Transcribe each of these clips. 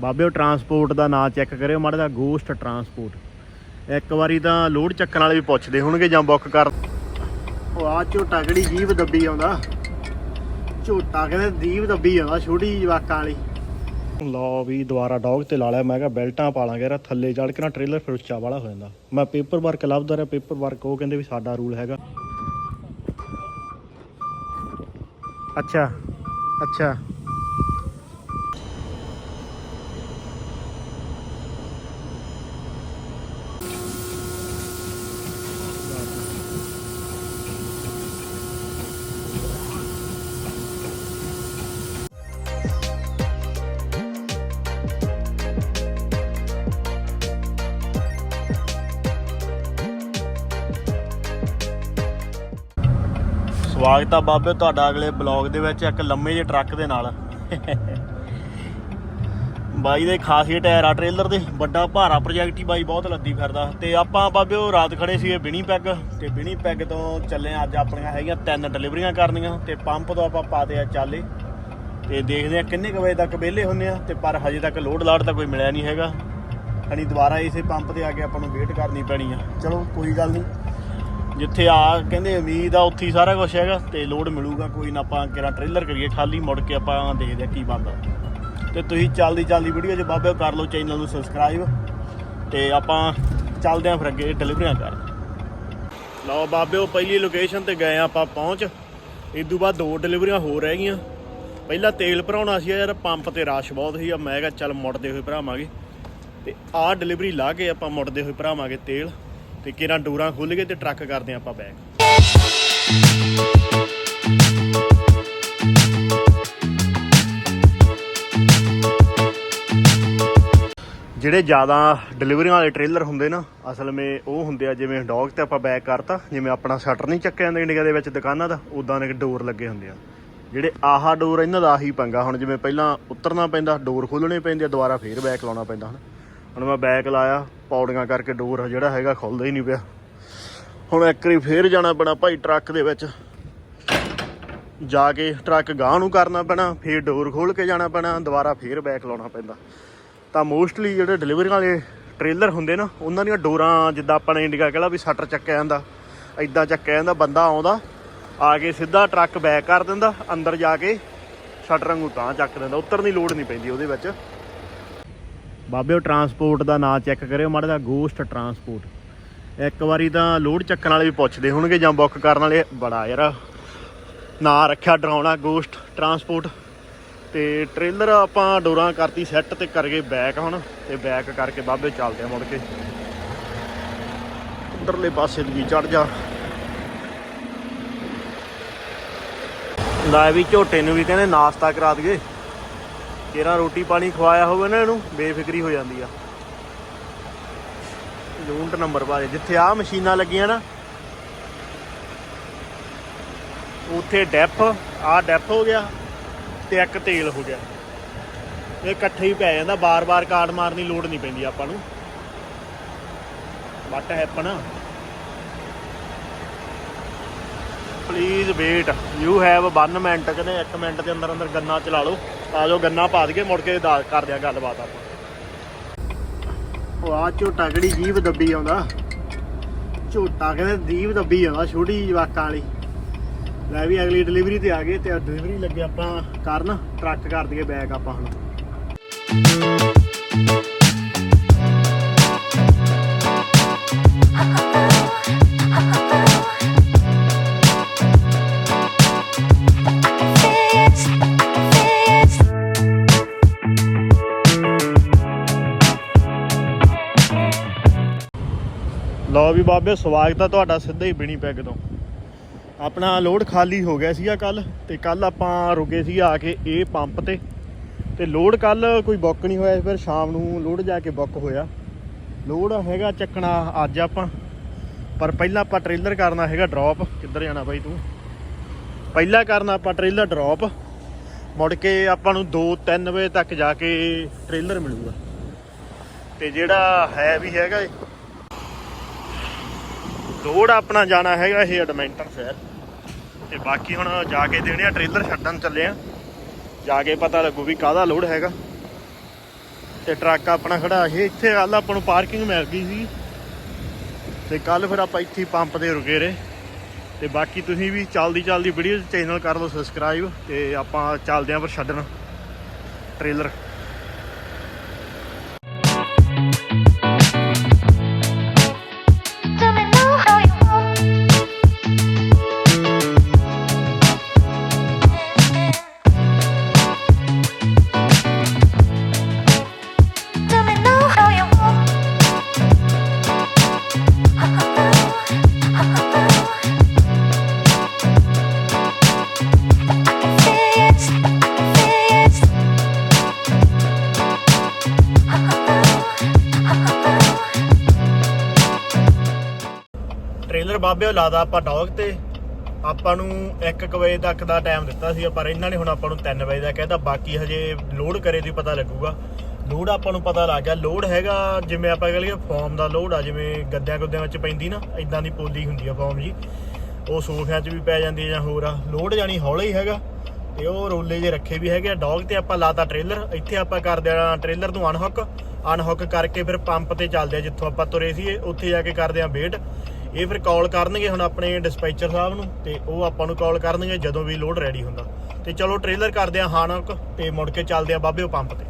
ਬਾਬਿਓ transport ਦਾ ਨਾਂ check ਕਰਿਓ, ਮਾੜਾ ਜਿਹਾ ਗੋਸਟ ਟਰਾਂਸਪੋਰਟ ਇੱਕ ਵਾਰੀ ਤਾਂ ਲੋਡ ਚੱਕਣ ਵਾਲੇ ਵੀ ਪੁੱਛਦੇ ਹੋਣਗੇ ਜਾਂ ਬੁੱਕ ਕਰ ਉਹ ਆ ਝੋਟਾ ਕਿਹੜੀ ਜੀਬ ਦੱਬੀ ਆਉਂਦਾ? ਝੋਟਾ ਕਹਿੰਦੇ ਦੀਪ ਦੱਬੀ ਆਉਂਦਾ, ਛੋਟੀ ਜਵਾਕਾਂ ਵਾਲੀ। ਲਓ ਵੀ ਦੁਬਾਰਾ ਡੌਗ ਤੇ ਲਾ ਲਿਆ, ਮੈਂ ਕਿਹਾ ਬੈਲਟਾਂ ਪਾ ਲਾਂਗੇ ਯਾਰ ਥੱਲੇ ਚੜ ਕੇ ਨਾ ਟ੍ਰੇਲਰ ਫਿਰ ਉੱਚਾ ਵਾਲਾ ਹੋ ਜਾਂਦਾ। ਮੈਂ ਪੇਪਰ ਵਰਕ ਲੱਭਦਾ ਰਿਹਾ ਪੇਪਰ ਵਰਕ ਉਹ ਕਹਿੰਦੇ ਵੀ ਸਾਡਾ ਰੂਲ ਹੈਗਾ। ਅੱਛਾ ਅੱਛਾ। ਸਵਾਗਤ ਆ ਬਾਬੇ, ਤੁਹਾਡਾ ਅਗਲੇ ਬਲੌਗ ਦੇ ਵਿੱਚ ਇੱਕ ਲੰਮੇ ਜਿਹੇ ਟਰੱਕ ਦੇ ਨਾਲ। ਬਾਈ ਦੇ ਖਾਸੀਅਤ ਟਾਇਰ ਆ ਟ੍ਰੇਲਰ ਦੇ, ਵੱਡਾ ਭਾਰਾ ਪ੍ਰੋਜੈਕਟ ਹੀ ਬਾਈ ਬਹੁਤ ਲੱਦੀ ਫਿਰਦਾ। ਤੇ ਆਪਾਂ ਬਾਬੇ, ਉਹ ਰਾਤ ਖੜੇ ਸੀਗੇ ਬਿਨੀ ਪੈਗ। ਤੇ ਬਿਨੀ ਪੈਗ ਤੋਂ ਚੱਲੇ ਆਂ ਅੱਜ ਆਪਣੀਆਂ ਹੈਗੀਆਂ ਤਿੰਨ ਡਿਲੀਵਰੀਆਂ ਕਰਨੀਆਂ। ਤੇ ਪੰਪ ਤੋਂ ਆਪਾਂ ਪਾਤੇ ਆ ਚਾਲੇ। ਤੇ ਦੇਖਦੇ ਆ ਕਿੰਨੇ ਕੁ ਵਜੇ ਤੱਕ ਵਿਹਲੇ ਹੁੰਨੇ ਆ, ਤੇ ਪਰ ਹਜੇ ਤੱਕ ਲੋਡ ਲਾੜ ਤਾਂ ਕੋਈ ਮਿਲਿਆ ਨਹੀਂ ਹੈਗਾ। ਹਣੀ ਦੁਬਾਰਾ ਇਸੇ ਪੰਪ ਤੇ ਆ ਕੇ ਆਪਾਂ ਨੂੰ ਵੇਟ ਕਰਨੀ ਪੈਣੀ ਆ। ਚਲੋ, ਕੋਈ ਗੱਲ ਨਹੀਂ। ਜਿੱਥੇ ਆ ਕਹਿੰਦੇ ਉਮੀਦ ਆ, ਉੱਥੇ ਹੀ ਸਾਰਾ ਕੁਝ ਹੈਗਾ ਤੇ ਲੋਡ ਮਿਲੂਗਾ, ਕੋਈ ਨਾ ਆਪਾਂ ਕਿਹੜਾ ਟ੍ਰੇਲਰ ਕਰੀਏ, ਖਾਲੀ ਮੁੜ ਕੇ ਆਪਾਂ ਦੇਖਦੇ ਆ ਕੀ ਬਣਦਾ। ਤੇ ਤੁਸੀਂ ਚੱਲਦੀ ਚੱਲਦੀ ਵੀਡੀਓ 'ਚ ਬਾਬੇ ਕਰ ਲਓ ਚੈਨਲ ਨੂੰ ਸਬਸਕ੍ਰਾਈਬ ਤੇ ਆਪਾਂ ਚੱਲਦੇ ਆਂ ਫਿਰ ਅੱਗੇ ਡਿਲੀਵਰੀਆਂ ਕਰ ਲਓ ਬਾਬਿਓ ਪਹਿਲੀ ਲੋਕੇਸ਼ਨ ਤੇ ਗਏ ਆ ਆਪਾਂ ਪਹੁੰਚ। ਇਸ ਤੋਂ ਬਾਅਦ ਦੋ ਡਿਲੀਵਰੀਆਂ ਹੋਰ ਰਹਿ ਗਈਆਂ। ਪਹਿਲਾਂ ਤੇਲ ਭਰਾਉਣਾ ਸੀ ਯਾਰ, ਪੰਪ ਤੇ ਰਸ਼ ਬਹੁਤ ਸੀ। ਆ ਮੈਂ ਕਿਹਾ ਚੱਲ ਮੁੜਦੇ ਹੋਏ ਭਰਾਵਾਂਗੇ। ਤੇ ਆਹ ਡਿਲੀਵਰੀ ਲਾ ਕੇ ਆਪਾਂ ਮੁੜਦੇ ਹੋਏ ਭਰਾਵਾਂਗੇ ਤੇਲ। ਤੇ ਕਿਰਾਂ ਡੋਰਾਂ ਖੁੱਲ ਗਏ ਤੇ ਟਰੱਕ ਕਰਦੇ ਹਾਂ ਆਪਾਂ ਬੈਕ। ਜਿਹੜੇ ਜ਼ਿਆਦਾ ਡਿਲੀਵਰੀਆਂ ਵਾਲੇ ਟ੍ਰੇਲਰ ਹੁੰਦੇ ਨਾ, ਅਸਲ ਵਿੱਚ ਉਹ ਹੁੰਦੇ ਆ, ਜਿਵੇਂ ਡੌਗ ਤੇ ਆਪਾਂ ਬੈਕ ਕਰਤਾ, ਜਿਵੇਂ ਆਪਣਾ ਸ਼ਟਰ ਨਹੀਂ ਚੱਕਿਆ ਜਾਂਦਾ ਇੰਡੀਆ ਦੇ ਵਿੱਚ ਦੁਕਾਨਾਂ ਦਾ ਉਦਾਂ ਦੇ ਡੋਰ ਲੱਗੇ ਹੁੰਦੇ ਆ। ਜਿਹੜੇ ਆਹਾ ਡੋਰ ਇਹਨਾਂ ਦਾ ਆਹੀ ਪੰਗਾ, ਹੁਣ ਜਿਵੇਂ ਪਹਿਲਾਂ ਉਤਰਨਾ ਪੈਂਦਾ, ਡੋਰ ਖੋਲਣੇ ਪੈਂਦੇ ਆ, ਦੁਬਾਰਾ ਫੇਰ ਬੈਕ ਲਾਉਣਾ ਪੈਂਦਾ, ਹਨ? ਹੁਣ ਮੈਂ ਬੈਕ ਲਾਇਆ, ਪੌੜੀਆਂ ਕਰਕੇ ਡੋਰ ਜਿਹੜਾ ਹੈਗਾ ਖੁੱਲਦਾ ਹੀ ਨਹੀਂ ਪਿਆ। ਹੁਣ ਇੱਕ ਵਾਰੀ ਫੇਰ ਜਾਣਾ ਪੈਣਾ ਭਾਈ ਟਰੱਕ ਦੇ ਵਿੱਚ। ਜਾ ਕੇ ਟਰੱਕ ਗਾਂਹ ਨੂੰ ਕਰਨਾ ਪੈਣਾ, ਫੇਰ ਡੋਰ ਖੋਲ ਕੇ ਜਾਣਾ ਪੈਣਾ, ਦੁਬਾਰਾ ਫੇਰ ਬੈਕ ਲਾਉਣਾ ਪੈਂਦਾ। ਤਾਂ ਮੋਸਟਲੀ ਜਿਹੜੇ ਡਿਲੀਵਰੀ ਵਾਲੇ ਟ੍ਰੇਲਰ ਹੁੰਦੇ ਨਾ, ਉਹਨਾਂ ਦੀਆਂ ਡੋਰਾਂ, ਜਿੱਦਾਂ ਆਪਾਂ ਨੇ ਇੰਡੀਕਾ ਕਹਿਲਾ ਵੀ ਸ਼ਟਰ ਚੱਕਿਆ ਜਾਂਦਾ ਐਦਾਂ ਚੱਕਿਆ ਜਾਂਦਾ, ਬੰਦਾ ਆਉਂਦਾ, ਆ ਕੇ ਸਿੱਧਾ ਟਰੱਕ ਬੈਕ ਕਰ ਦਿੰਦਾ, ਅੰਦਰ ਜਾ ਕੇ ਸ਼ਟਰ ਵਾਂਗੂ ਤਾਂ ਚੱਕ ਦਿੰਦਾ ਉਤਰਨ ਦੀ ਲੋੜ ਨਹੀਂ ਪੈਂਦੀ ਉਹਦੇ ਵਿੱਚ। ਬਾਬਿਓ ਟਰਾਂਸਪੋਰਟ ਦਾ ਨਾਂ ਚੈੱਕ ਕਰਿਓ, ਮਾੜਾ ਜਿਹਾ ਗੋਸਟ ਟਰਾਂਸਪੋਰਟ ਇੱਕ ਵਾਰੀ ਤਾਂ ਲੋਡ ਚੱਕਣ ਵਾਲੇ ਵੀ ਪੁੱਛਦੇ ਹੋਣਗੇ ਜਾਂ ਬੁੱਕ ਕਰਨ ਵਾਲੇ। ਬੜਾ ਯਾਰ, ਨਾਂ ਰੱਖਿਆ ਡਰਾਉਣਾ ਗੋਸਟ ਟਰਾਂਸਪੋਰਟ ਤੇ ਟ੍ਰੇਲਰ ਆਪਾਂ ਡੋਰਾਂ ਕਰਤੀ ਸੈੱਟ ਤੇ ਕਰ ਗਏ ਬੈਕ ਹੁਣ। ਤੇ ਬੈਕ ਕਰਕੇ ਬਾਬੇ ਚੱਲਦੇ ਆ ਮੁੜ ਕੇ। ਉਧਰਲੇ ਪਾਸੇ ਦੀ ਵੀ ਚੜ ਜਾ। ਲੈ ਵੀ ਝੋਟੇ ਨੂੰ ਵੀ ਕਹਿੰਦੇ ਨਾਸ਼ਤਾ ਕਰਾ ਦਈਏ। ਜਿਹੜਾ ਰੋਟੀ ਪਾਣੀ ਖਵਾਇਆ ਹੋਵੇ ਨਾ ਇਹਨੂੰ, ਬੇਫਿਕਰੀ ਹੋ ਜਾਂਦੀ ਆ। ਯੂਨਿਟ ਨੰਬਰ ਬਾਰੇ ਜਿੱਥੇ ਆ ਮਸ਼ੀਨਾਂ ਲੱਗੀਆਂ ਨਾ, ਉੱਥੇ ਡੈਪ ਆ ਡੈਪ ਹੋ ਗਿਆ ਤੇ ਇੱਕ ਤੇਲ ਹੋ ਗਿਆ। ਇਹ ਇਕੱਠੇ ਹੀ ਪੈ ਜਾਂਦਾ, ਬਾਰ-ਬਾਰ ਕਾਰਡ ਮਾਰਨੀ ਲੋੜ ਨਹੀਂ ਪੈਂਦੀ ਆਪਾਂ ਨੂੰ। What happen please wait you have 1 minute ਕਹਿੰਦੇ 1 ਮਿੰਟ ਦੇ ਅੰਦਰ ਅੰਦਰ ਗੰਨਾ ਚਲਾ ਲਓ। ਆ ਜਾਓ, ਗੰਨਾ ਪਾ ਦਈਏ, ਮੁੜ ਕੇ ਕਰਦੇ ਆ ਗੱਲਬਾਤ ਆਪਾਂ। ਉਹ ਆ ਝੋਟਾ ਕਿਹੜੀ ਜੀਬ ਦੱਬੀ ਆਉਂਦਾ? ਝੋਟਾ ਕਹਿੰਦੇ ਦੀਪ ਦੱਬੀ ਆਉਂਦਾ, ਛੋਟੀ ਜਵਾਕਾਂ ਵਾਲੀ। ਲੈ ਵੀ ਅਗਲੀ ਡਿਲੀਵਰੀ ਤੇ ਆ ਗਏ ਤੇ ਡਿਲੀਵਰੀ ਲੱਗੇ ਆਪਾਂ ਕਰਨ ਟਰੱਕ ਕਰ ਦਈਏ ਬੈਗ ਆਪਾਂ ਹੁਣ। ਬਾਬੇ, ਸਵਾਗਤ ਆ ਤੁਹਾਡਾ ਸਿੱਧਾ ਹੀ ਬਿਨੀ ਪੈਗ ਤੋਂ। ਆਪਣਾ ਲੋਡ ਖਾਲੀ ਹੋ ਗਿਆ ਸੀਗਾ ਕੱਲ ਤੇ ਕੱਲ ਆਪਾਂ ਰੁਕੇ ਸੀ ਆ ਕੇ ਇਹ ਪੰਪ ਤੇ। ਤੇ ਲੋਡ ਕੱਲ ਕੋਈ ਬੁੱਕ ਨਹੀਂ ਹੋਇਆ, ਫਿਰ ਸ਼ਾਮ ਨੂੰ ਲੋਡ ਜਾ ਕੇ ਬੁੱਕ ਹੋਇਆ। ਲੋਡ ਹੈਗਾ ਚੱਕਣਾ ਅੱਜ ਆਪਾਂ, ਪਰ ਪਹਿਲਾਂ ਆਪਾਂ ਟ੍ਰੇਲਰ ਕਰਨਾ ਹੈਗਾ ਡ੍ਰੌਪ ਕਿੱਧਰ ਜਾਣਾ ਬਾਈ ਤੂੰ? ਪਹਿਲਾਂ ਕਰਨਾ ਆਪਾਂ ਟ੍ਰੇਲਰ ਡ੍ਰੌਪ ਮੁੜ ਕੇ ਆਪਾਂ ਨੂੰ 2-3 ਵਜੇ ਤੱਕ ਜਾ ਕੇ ਟ੍ਰੇਲਰ ਮਿਲੂਗਾ। ਤੇ ਜਿਹੜਾ ਹੈ ਵੀ ਹੈਗਾ ਇਹ ਆਪਣਾ ਜਾਣਾ ਹੈਗਾ ਇਹ ਐਡਮੈਂਟਨ ਸ਼ਹਿਰ। ਤੇ ਬਾਕੀ ਹੁਣ ਜਾ ਕੇ ਦੇਣੇ ਆ ਟ੍ਰੇਲਰ ਛੱਡਣ ਚੱਲੇ ਆ। ਜਾ ਕੇ ਪਤਾ ਲੱਗੂ ਵੀ ਕਾਹਦਾ ਲੋਡ ਹੈਗਾ। ਤੇ ਟਰੱਕ ਆਪਣਾ ਖੜਾ, ਇਹ ਇੱਥੇ ਕੱਲ ਆਪਾਂ ਨੂੰ ਪਾਰਕਿੰਗ ਮਿਲ ਗਈ ਸੀ। ਤੇ ਕੱਲ ਫਿਰ ਆਪਾਂ ਇੱਥੇ ਪੰਪ ਤੇ ਰੁਕੇ ਰਹੇ। ਤੇ ਬਾਕੀ ਤੁਸੀਂ ਵੀ ਚੱਲਦੀ ਚੱਲਦੀ ਵੀਡੀਓ ਚੈਨਲ ਕਰ ਲਓ ਸਬਸਕ੍ਰਾਈਬ ਤੇ ਆਪਾਂ ਚੱਲਦੇ ਆਂ ਪਰ ਛੱਡਣ। ਟ੍ਰੇਲਰ ਲਾਦਾ ਆਪਾਂ ਡੌਗ ਤੇ। ਆਪਾਂ ਨੂੰ 1 ਵਜੇ ਤੱਕ ਦਾ ਟਾਈਮ ਦਿੱਤਾ ਸੀ ਪਰ ਇਹਨਾਂ ਨੇ ਹੁਣ ਆਪਾਂ ਨੂੰ 3 ਵਜੇ ਦਾ ਕਹਿਤਾ ਬਾਕੀ ਹਜੇ ਲੋਡ ਕਰੇ ਦੀ ਪਤਾ ਲੱਗੂਗਾ। ਲੋਡ ਆਪਾਂ ਨੂੰ ਪਤਾ ਲੱਗ ਗਿਆ। ਲੋਡ ਹੈਗਾ, ਜਿਵੇਂ ਆਪਾਂ ਕਹ ਲਈਏ ਫਾਰਮ ਦਾ ਲੋਡ ਆ, ਜਿਵੇਂ ਗੱਦਿਆਂ ਗੁੱਦਿਆਂ ਵਿੱਚ ਪੈਂਦੀ ਨਾ ਇਦਾਂ ਦੀ ਪੋਲੀ ਹੁੰਦੀ ਆ ਫਾਰਮ ਜੀ। ਉਹ ਸੋਫਿਆਂ 'ਚ ਵੀ ਪੈ ਜਾਂਦੀ ਜਾਂ ਹੋਰ ਆ। ਲੋਡ ਜਾਨੀ ਹੌਲਾ ਹੀ ਹੈਗਾ। ਤੇ ਉਹ ਰੋਲੇ ਜੇ ਰੱਖੇ ਵੀ ਹੈਗੇ ਆ। ਡੌਗ ਤੇ ਆਪਾਂ ਲਾਤਾ ਟ੍ਰੇਲਰ ਇੱਥੇ ਆਪਾਂ ਕਰ ਦੇਣਾ ਟ੍ਰੇਲਰ ਨੂੰ ਅਨਹੁੱਕ ਅਨਹੁੱਕ ਕਰਕੇ ਫਿਰ ਪੰਪ ਤੇ ਚੱਲਦੇ ਆ, ਜਿੱਥੋਂ ਆਪਾਂ ਤੁਰੇ ਸੀ ਉੱਥੇ ਜਾ ਕੇ ਕਰਦੇ ਆ ਵੇਟ ਇਹ ਫਿਰ ਕਾਲ ਕਰਨਗੇ ਹੁਣ ਆਪਣੇ ਡਿਸਪੈਚਰ ਸਾਹਿਬ ਨੂੰ ਤੇ ਉਹ ਆਪਾਂ ਨੂੰ ਕਾਲ ਕਰਨਗੇ ਜਦੋਂ ਵੀ ਲੋਡ ਰੈਡੀ ਹੁੰਦਾ। ਤੇ ਚਲੋ ਟ੍ਰੇਲਰ ਕਰਦੇ ਆ ਹਾਨਕ ਤੇ ਮੁੜ ਕੇ ਚੱਲਦੇ ਆ ਬਾਬਿਓ ਪੰਪ ਤੇ।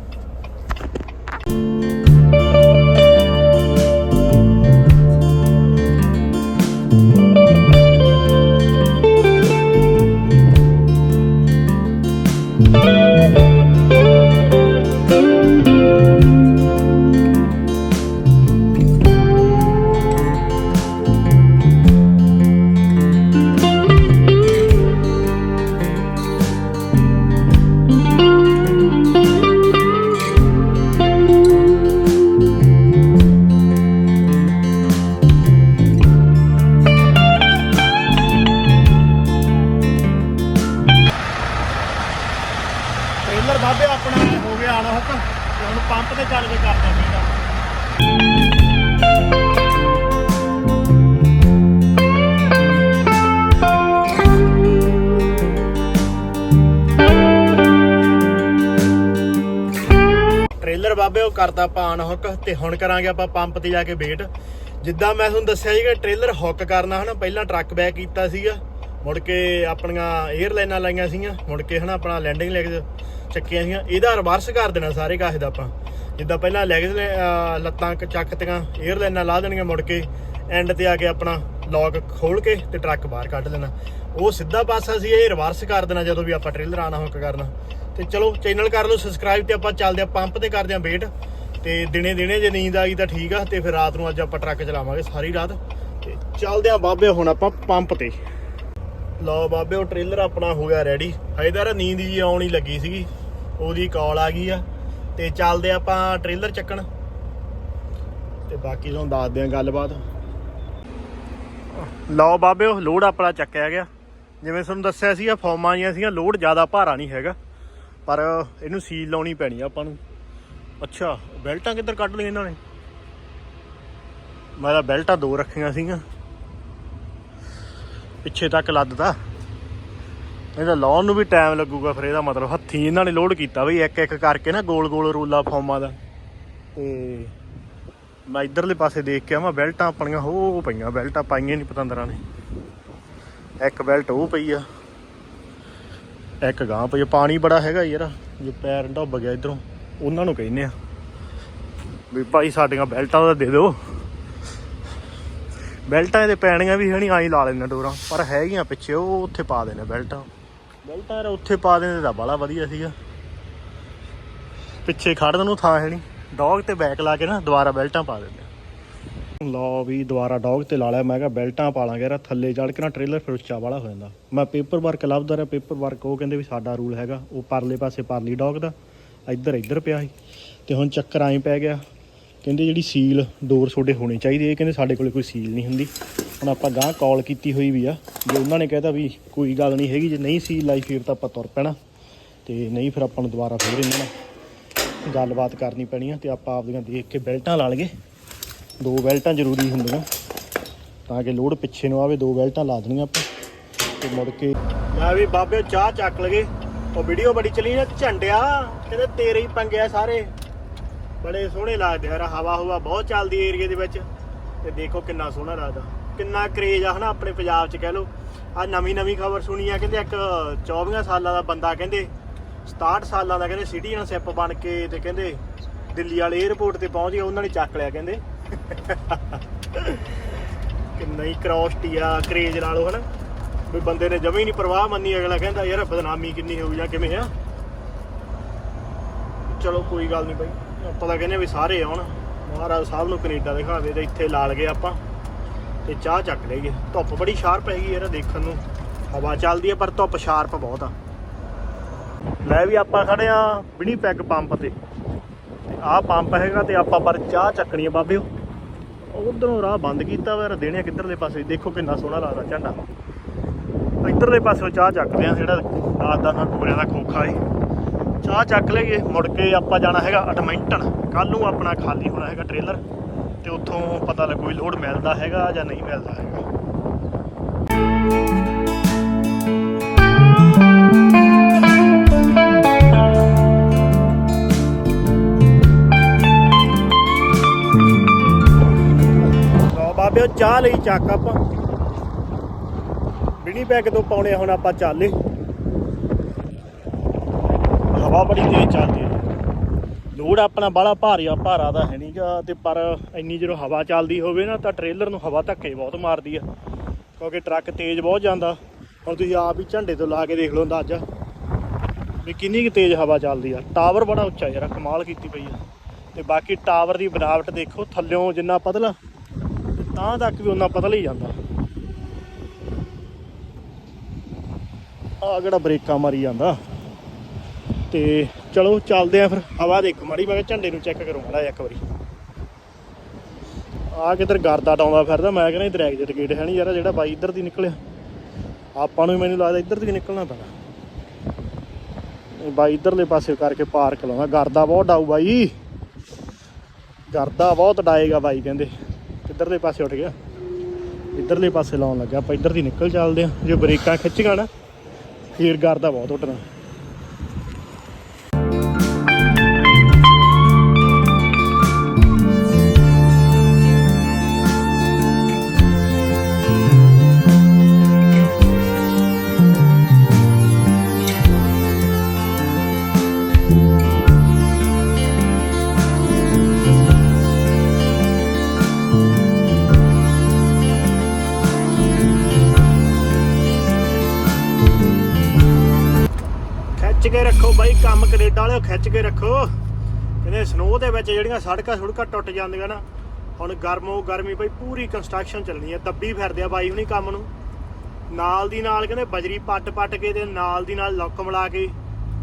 ਟ੍ਰੇਲਰ ਬਾਬੇ ਉਹ ਕਰਤਾ ਆਪਾਂ ਅਨਹੁੱਕ ਤੇ ਹੁਣ ਕਰਾਂਗੇ ਆਪਾਂ ਪੰਪ ਤੇ ਜਾ ਕੇ ਵੇਟ। ਜਿੱਦਾਂ ਮੈਂ ਤੁਹਾਨੂੰ ਦੱਸਿਆ ਸੀਗਾ, ਟ੍ਰੇਲਰ ਹੁੱਕ ਕਰਨਾ ਹਨਾ, ਪਹਿਲਾਂ ਟਰੱਕ ਬੈਕ ਕੀਤਾ ਸੀਗਾ, ਮੁੜ ਕੇ ਆਪਣੀਆਂ 에ਅਰਲਾਈਨਾਂ ਲਾਈਆਂ ਸੀਗੀਆਂ, ਮੁੜ ਕੇ ਹਨਾ ਆਪਣਾ ਲੈਂਡਿੰਗ ਲੈਗ ਚੱਕੀਆਂ ਸੀਗੀਆਂ। ਇਹਦਾ ਰਿਵਰਸ ਕਰ ਦੇਣਾ ਸਾਰੇ ਕਾਹੇ ਦਾ ਆਪਾਂ। ਜਿੱਦਾਂ ਪਹਿਲਾਂ ਲੈਗਸ ਲੱਤਾਂ ਚੱਕਤੀਆਂ 에ਅਰਲਾਈਨਾਂ ਲਾ ਦੇਣੀਆਂ ਮੁੜ ਕੇ ਐਂਡ ਤੇ ਆ ਕੇ ਆਪਣਾ ਲੌਕ ਖੋਲ ਕੇ ਤੇ ਟਰੱਕ ਬਾਹਰ ਕੱਢ ਲੈਣਾ। ਉਹ ਸਿੱਧਾ ਪਾਸਾ ਸੀ, ਇਹ ਰਿਵਰਸ ਕਰ ਦੇਣਾ ਜਦੋਂ ਵੀ ਆਪਾਂ ਟ੍ਰੇਲਰ ਆਣਾ ਹੁੱਕ ਕਰਨਾ। ਤੇ ਚਲੋ ਚੈਨਲ ਕਰ ਲਓ ਸਬਸਕ੍ਰਾਈਬ ਤੇ ਆਪਾਂ ਚੱਲਦੇ ਆ ਪੰਪ ਤੇ ਕਰਦੇ ਆ ਵੇਟ ਤੇ ਦਿਨੇ ਦਿਨੇ ਜੇ ਨੀਂਦ ਆ ਗਈ ਤਾਂ ਠੀਕ ਆ, ਤੇ ਫਿਰ ਰਾਤ ਨੂੰ ਅੱਜ ਆਪਾਂ ਟਰੱਕ ਚਲਾਵਾਂਗੇ ਸਾਰੀ ਰਾਤ। ਤੇ ਚੱਲਦੇ ਆ ਬਾਬੇ, ਹੁਣ ਆਪਾਂ ਪੰਪ ਤੇ। ਲਓ ਬਾਬੇ, ਉਹ ਟ੍ਰੇਲਰ ਆਪਣਾ ਹੋ ਗਿਆ ਰੈਡੀ ਹਜੇਦਾਰ ਨੀਂਦ ਜੀ ਆਉਣ ਲੱਗੀ ਸੀਗੀ, ਉਹਦੀ ਕਾਲ ਆ ਗਈ ਆ। ਤੇ ਚੱਲਦੇ ਆਪਾਂ ਟ੍ਰੇਲਰ ਚੱਕਣ। ਤੇ ਬਾਕੀ ਤੁਹਾਨੂੰ ਦੱਸਦੇ ਆ ਗੱਲਬਾਤ। ਲਓ ਬਾਬੇ, ਉਹ ਲੋਡ ਆਪਣਾ ਚੱਕਿਆ ਗਿਆ। ਜਿਵੇਂ ਤੁਹਾਨੂੰ ਦੱਸਿਆ ਸੀ ਆ ਫੋਮਾਂ ਜੀਆਂ ਸੀਗੀਆਂ ਲੋਡ ਜ਼ਿਆਦਾ ਭਾਰਾ ਨਹੀਂ ਹੈਗਾ। ਪਰ ਇਹਨੂੰ ਸੀਲ ਲਾਉਣੀ ਪੈਣੀ ਆ ਆਪਾਂ ਨੂੰ। ਅੱਛਾ, ਬੈਲਟਾਂ ਕਿੱਧਰ ਕੱਢ ਲਈਆਂ ਇਹਨਾਂ ਨੇ? ਮੈਂ ਤਾਂ ਬੈਲਟਾਂ ਦੋ ਰੱਖੀਆਂ ਸੀਗੀਆਂ। ਪਿੱਛੇ ਤੱਕ ਲੱਦਦਾ ਇਹਦਾ ਲਾਉਣ ਨੂੰ ਵੀ ਟਾਈਮ ਲੱਗੂਗਾ ਫਿਰ, ਇਹਦਾ ਮਤਲਬ ਹੱਥੀਂ ਇਹਨਾਂ ਨੇ ਲੋਡ ਕੀਤਾ ਬਈ, ਇੱਕ ਇੱਕ ਕਰਕੇ ਨਾ ਗੋਲ ਗੋਲ ਰੋਲਾ ਫੋਮਾਂ ਦਾ। ਤੇ ਮੈਂ ਇਧਰਲੇ ਪਾਸੇ ਦੇਖ ਕੇ ਆਵਾਂ, ਬੈਲਟਾਂ ਆਪਣੀਆਂ ਹੋ ਪਈਆਂ, ਬੈਲਟਾਂ ਪਾਈਆਂ ਨਹੀਂ ਪਤੰਦਰਾਂ ਨੇ। ਇੱਕ ਬੈਲਟ ਉਹ ਪਈ ਆ। ਇੱਕ ਗਾਂ ਪਈ ਪਾਣੀ ਬੜਾ ਹੈਗਾ ਯਾਰ, ਜੇ ਪੈਰ ਡੁੱਬ ਗਿਆ ਇਧਰੋਂ, ਉਹਨਾਂ ਨੂੰ ਕਹਿੰਦੇ ਆ ਵੀ ਭਾਈ ਸਾਡੀਆਂ ਬੈਲਟਾਂ ਦਾ ਦੇ ਦਿਓ। ਬੈਲਟਾਂ ਇਹਦੇ ਪੈਣੀਆਂ ਵੀ ਹਣੀ, ਆਈ ਲਾ ਲੈਣਾ ਡੋਰਾਂ, ਪਰ ਹੈਗੀਆਂ ਪਿੱਛੇ, ਉਹ ਉੱਥੇ ਪਾ ਦੇਣੇ ਬੈਲਟਾਂ। ਬੈਲਟਾਂ ਯਾਰ ਉੱਥੇ ਪਾ ਦੇਣੇ ਤਾਂ ਬੜਾ ਵਧੀਆ ਸੀਗਾ। ਪਿੱਛੇ ਖੜਨ ਨੂੰ ਥਾਂ ਹੈ ਨਹੀਂ ਡੌਗ ਤੇ ਬੈਕ ਲਾ ਕੇ ਨਾ, ਦੁਬਾਰਾ ਬੈਲਟਾਂ ਪਾ ਦਿੰਦੇ ਲਓ ਵੀ ਦੁਬਾਰਾ ਡੌਗ ਤੇ ਲਾ ਲਿਆ। ਮੈਂ ਕਿਹਾ ਬੈਲਟਾਂ ਪਾ ਲਾਂਗੇ ਯਾਰ, ਥੱਲੇ ਚੜ ਕੇ ਨਾ ਟ੍ਰੇਲਰ ਫਿਰ ਉੱਚਾ ਵਾਲਾ ਹੋ ਜਾਂਦਾ। ਮੈਂ ਪੇਪਰ ਵਰਕ ਲੱਭਦਾ ਰਿਹਾ, ਪੇਪਰ ਵਰਕ, ਉਹ ਕਹਿੰਦੇ ਵੀ ਸਾਡਾ ਰੂਲ ਹੈਗਾ, ਉਹ ਪਰਲੇ ਪਾਸੇ ਪਰਲੀ ਡੌਗ ਦਾ, ਇੱਧਰ ਇੱਧਰ ਪਿਆ ਸੀ। ਤੇ ਹੁਣ ਚੱਕਰ ਆਈ ਪੈ ਗਿਆ, ਕਹਿੰਦੇ ਜਿਹੜੀ ਸੀਲ ਡੋਰ ਤੁਹਾਡੇ ਹੋਣੇ ਚਾਹੀਦੇ, ਇਹ ਕਹਿੰਦੇ ਸਾਡੇ ਕੋਲੇ ਕੋਈ ਸੀਲ ਨਹੀਂ ਹੁੰਦੀ। ਹੁਣ ਆਪਾਂ ਗਾਂ ਕਾਲ ਕੀਤੀ ਹੋਈ ਵੀ ਆ, ਜੇ ਉਹਨਾਂ ਨੇ ਕਹਿਤਾ ਵੀ ਕੋਈ ਗੱਲ ਨਹੀਂ ਹੈਗੀ, ਜੇ ਨਹੀਂ ਸੀਲ ਲਾਈ ਫਿਰ ਤਾਂ ਆਪਾਂ ਤੁਰ ਪੈਣਾ। ਤੇ ਨਹੀਂ ਫਿਰ ਆਪਾਂ ਨੂੰ ਦੁਬਾਰਾ ਫਿਰ ਇਹਨਾਂ ਨਾਲ ਗੱਲਬਾਤ ਕਰਨੀ ਪੈਣੀ ਆ, ਤੇ ਆਪਾਂ ਆਪਦੀਆਂ ਦੇਖ ਕੇ ਬੈਲਟਾਂ ਲਾ ਲਈਏ। ਦੋ ਬੈਲਟਾਂ ਜ਼ਰੂਰੀ ਹੁੰਦੀਆਂ। ਤਾਂ ਕਿ ਲੋਡ ਪਿੱਛੇ ਨੂੰ ਆਵੇ, ਦੋ ਬੈਲਟਾਂ ਲਾ ਦੇਣੀਆਂ ਆਪਾਂ। ਤੇ ਮੁੜ ਕੇ ਮੈਂ ਵੀ ਬਾਬੇ, ਚਾਹ ਚੱਕ ਲਗੇ ਉਹ ਵੀਡੀਓ ਬੜੀ ਚਲੀ ਨਾ, ਝੰਡਿਆ। ਕਹਿੰਦੇ ਤੇਰੇ ਹੀ ਪੰਗਿਆ ਸਾਰੇ। ਬੜੇ ਸੋਹਣੇ ਲੱਗਦੇ ਯਾਰ ਹਵਾ ਹਵਾ ਬਹੁਤ ਚੱਲਦੀ ਏਰੀਆ ਦੇ ਵਿੱਚ। ਤੇ ਦੇਖੋ ਕਿੰਨਾ ਸੋਹਣਾ ਲੱਗਦਾ। ਕਿੰਨਾ ਕਰੇਜ ਆ ਹਨਾ ਆਪਣੇ ਪੰਜਾਬ 'ਚ ਕਹਿ ਲਓ। ਆ ਨਵੀਂ ਨਵੀਂ ਖਬਰ ਸੁਣੀ ਆ, ਕਹਿੰਦੇ ਇੱਕ 24 ਸਾਲਾਂ ਦਾ ਬੰਦਾ ਕਹਿੰਦੇ 67 ਸਾਲਾਂ ਦਾ ਕਹਿੰਦੇ ਸਿਟੀਜ਼ਨਸ਼ਿਪ ਬਣ ਕੇ ਤੇ ਕਹਿੰਦੇ ਦਿੱਲੀ ਵਾਲੇ 에ਅਰਪੋਰਟ ਤੇ ਪਹੁੰਚ ਗਿਆ, ਉਹਨਾਂ ਨੇ ਚੱਕ ਲਿਆ ਕਹਿੰਦੇ। ਕਿੰਨਾ ਹੀ ਕਰੋਸਟੀ ਆ ਕਰੇਜ ਨਾਲੋਂ ਹਨਾ? ਵੀ ਬੰਦੇ ਨੇ ਜਮੇ ਨਹੀਂ ਪਰਵਾਹ ਮੰਨੀ, ਅਗਲਾ ਕਹਿੰਦਾ, ਯਾਰ, ਬਦਨਾਮੀ ਕਿੰਨੀ ਹੋਊ ਜਾਂ ਕਿਵੇਂ ਆ? ਚਲੋ, ਕੋਈ ਗੱਲ ਨਹੀਂ ਬਾਈ। ਆਪਾਂ ਤਾਂ ਕਹਿੰਦੇ ਵੀ ਸਾਰੇ ਆਉਣ। ਮਹਾਰਾਜ ਸਾਹਿਬ ਨੂੰ ਕੈਨੇਡਾ ਦਿਖਾਵੇ ਤੇ ਇੱਥੇ ਲਾਲ ਗਏ ਆਪਾਂ। ਤੇ ਚਾਹ ਚੱਕ ਲਈਏ। ਧੁੱਪ ਬੜੀ ਸ਼ਾਰਪ ਹੈਗੀ ਯਾਰ, ਦੇਖਣ ਨੂੰ। ਹਵਾ ਚੱਲਦੀ ਹੈ ਪਰ ਧੁੱਪ ਸ਼ਾਰਪ ਬਹੁਤ ਆ। ਲੈ ਵੀ ਆਪਾਂ ਖੜੇ ਆ ਬਿਨੀ ਪੈਗ ਪੰਪ ਤੇ। ਤੇ ਆਹ ਪੰਪ ਹੈਗਾ ਤੇ ਆਪਾਂ ਪਰ ਚਾਹ ਚੱਕਣੀ ਆ, ਬਾਬਿਓ। ਉਧਰੋਂ ਰਾਹ ਬੰਦ ਕੀਤਾ ਵਾ ਯਾਰ ਦੇਣੇ ਕਿੱਧਰਲੇ ਪਾਸੇ ਦੇਖੋ ਕਿੰਨਾ ਸੋਹਣਾ ਲੱਗਦਾ ਝੰਡਾ। ਇੱਧਰਲੇ ਪਾਸੋਂ ਚਾਹ ਚੱਕਦੇ ਆ ਜਿਹੜਾ ਰਾਤ ਦਾ ਨਾ ਟੂਰਿਆਂ ਦਾ ਖੋਖਾ ਏ ਚਾਹ ਚੱਕ ਲਈਏ, ਮੁੜ ਕੇ ਆਪਾਂ ਜਾਣਾ ਹੈਗਾ ਐਡਮਿੰਟਨ। ਕੱਲ ਨੂੰ ਆਪਣਾ ਖਾਲੀ ਹੋਣਾ ਹੈਗਾ ਟ੍ਰੇਲਰ, ਤੇ ਉੱਥੋਂ ਪਤਾ ਲੱਗੂ ਵੀ ਲੋਡ ਮਿਲਦਾ ਹੈਗਾ ਜਾਂ ਨਹੀਂ ਮਿਲਦਾ ਹੈਗਾ। ਬਾਬਿਓ ਚਾਹ ਲਈ ਚੱਕ ਆਪਾਂ। ਬਿਨੀ ਪੈਕ ਤੋਂ ਪਾਉਣੇ ਹੁਣ ਆਪਾਂ ਚਾਲੇ ਹਵਾ ਬੜੀ ਤੇਜ਼ ਚੱਲਦੀ ਹੈ ਲੋਡ ਆਪਣਾ ਬਾਹਲਾ ਭਾਰੀ ਆ, ਭਾਰਾ ਦਾ ਹੈ ਨਹੀਂਗਾ, ਤੇ ਪਰ ਇੰਨੀ ਜਦੋਂ ਹਵਾ ਚੱਲਦੀ ਹੋਵੇ ਨਾ, ਤਾਂ ਟ੍ਰੇਲਰ ਨੂੰ ਹਵਾ ਧੱਕੇ ਬਹੁਤ ਮਾਰਦੀ ਆ। ਕਿਉਂਕਿ ਟਰੱਕ ਤੇਜ਼ ਬਹੁਤ ਜਾਂਦਾ। ਹੁਣ ਤੁਸੀਂ ਆਪ ਹੀ ਝੰਡੇ ਤੋਂ ਲਾ ਕੇ ਦੇਖ ਲਓ ਅੰਦਾਜ਼ਾ ਵੀ ਕਿੰਨੀ ਕੁ ਤੇਜ਼ ਹਵਾ ਚੱਲਦੀ ਆ। ਟਾਵਰ ਬੜਾ ਉੱਚਾ ਯਾਰ, ਕਮਾਲ ਕੀਤੀ ਪਈ ਆ। ਤੇ ਬਾਕੀ ਟਾਵਰ ਦੀ ਬਣਾਵਟ ਦੇਖੋ, ਥੱਲਿਓਂ ਜਿੰਨਾ ਪਤਲਾ ਤਾਂ ਤੱਕ ਵੀ ਉਹਨਾਂ ਪਤਲਾ ਹੀ ਜਾਂਦਾ। ਆ ਕਿਹੜਾ ਬ੍ਰੇਕਾਂ ਮਾਰੀ ਜਾਂਦਾ। ਤੇ ਚਲੋ ਚੱਲਦੇ ਆ ਫਿਰ। ਹਵਾ ਦੇਖੋ ਮਾੜੀ ਮੈਂ ਕਿਹਾ ਝੰਡੇ ਨੂੰ ਚੈੱਕ ਕਰੋ ਮਾੜਾ ਇੱਕ ਵਾਰੀ। ਆ ਕਿਧਰ ਗਰਦਾ ਡਾਉਂਦਾ ਫਿਰਦਾ, ਮੈਂ ਕਹਿੰਦਾ ਇਧਰ ਐਗਜ਼ਿਟ ਗੇਟ ਹੈ ਨਹੀਂ ਯਾਰ ਜਿਹੜਾ ਬਾਈ ਇੱਧਰ ਦੀ ਨਿਕਲਿਆ। ਆਪਾਂ ਨੂੰ ਵੀ ਮੈਨੂੰ ਲੱਗਦਾ ਇੱਧਰ ਦੀ ਨਿਕਲਣਾ ਪੈਣਾ। ਬਾਈ ਇੱਧਰਲੇ ਪਾਸੇ ਕਰਕੇ ਪਾਰਕ ਲਾਉਂਦਾ। ਗਰਦਾ ਬਹੁਤ ਡਾਊ ਬਾਈ। ਗਰਦਾ ਬਹੁਤ ਡਾਏਗਾ ਬਾਈ ਕਹਿੰਦੇ। ਕਿੱਧਰਲੇ ਪਾਸੇ ਉੱਠ ਗਿਆ। ਇੱਧਰਲੇ ਪਾਸੇ ਲਾਉਣ ਲੱਗਾ ਆਪਾਂ ਇੱਧਰ ਦੀ ਨਿਕਲ ਚੱਲਦੇ ਆ ਜੇ ਬ੍ਰੇਕਾਂ ਖਿੱਚਗਾ ਨਾ, ਫੇਰ ਗਰਦਾ ਬਹੁਤ ਉੱਠਣਾ। ਕੇ ਰੱਖੋ ਬਾਈ, ਕੰਮ ਕੈਨੇਡਾ ਵਾਲਿਓ ਖਿੱਚ ਕੇ ਰੱਖੋ। ਕਹਿੰਦੇ ਸਨੋ ਦੇ ਵਿੱਚ ਜਿਹੜੀਆਂ ਸੜਕਾਂ ਸੁੜਕਾਂ ਟੁੱਟ ਜਾਂਦੀਆਂ ਨਾ, ਹੁਣ ਗਰਮੋ ਗਰਮੀ ਬਾਈ ਪੂਰੀ ਕੰਸਟਰਕਸ਼ਨ ਚੱਲਣੀ ਹੈ, ਦੱਬੀ ਫਿਰਦੇ ਆ ਬਾਈ ਹੁਣੀ ਕੰਮ ਨੂੰ। ਨਾਲ ਦੀ ਨਾਲ ਕਹਿੰਦੇ ਬਜਰੀ ਪੱਟ ਪੱਟ ਕੇ ਤੇ ਨਾਲ ਦੀ ਨਾਲ ਲੁੱਕ ਮਿਲਾ ਕੇ,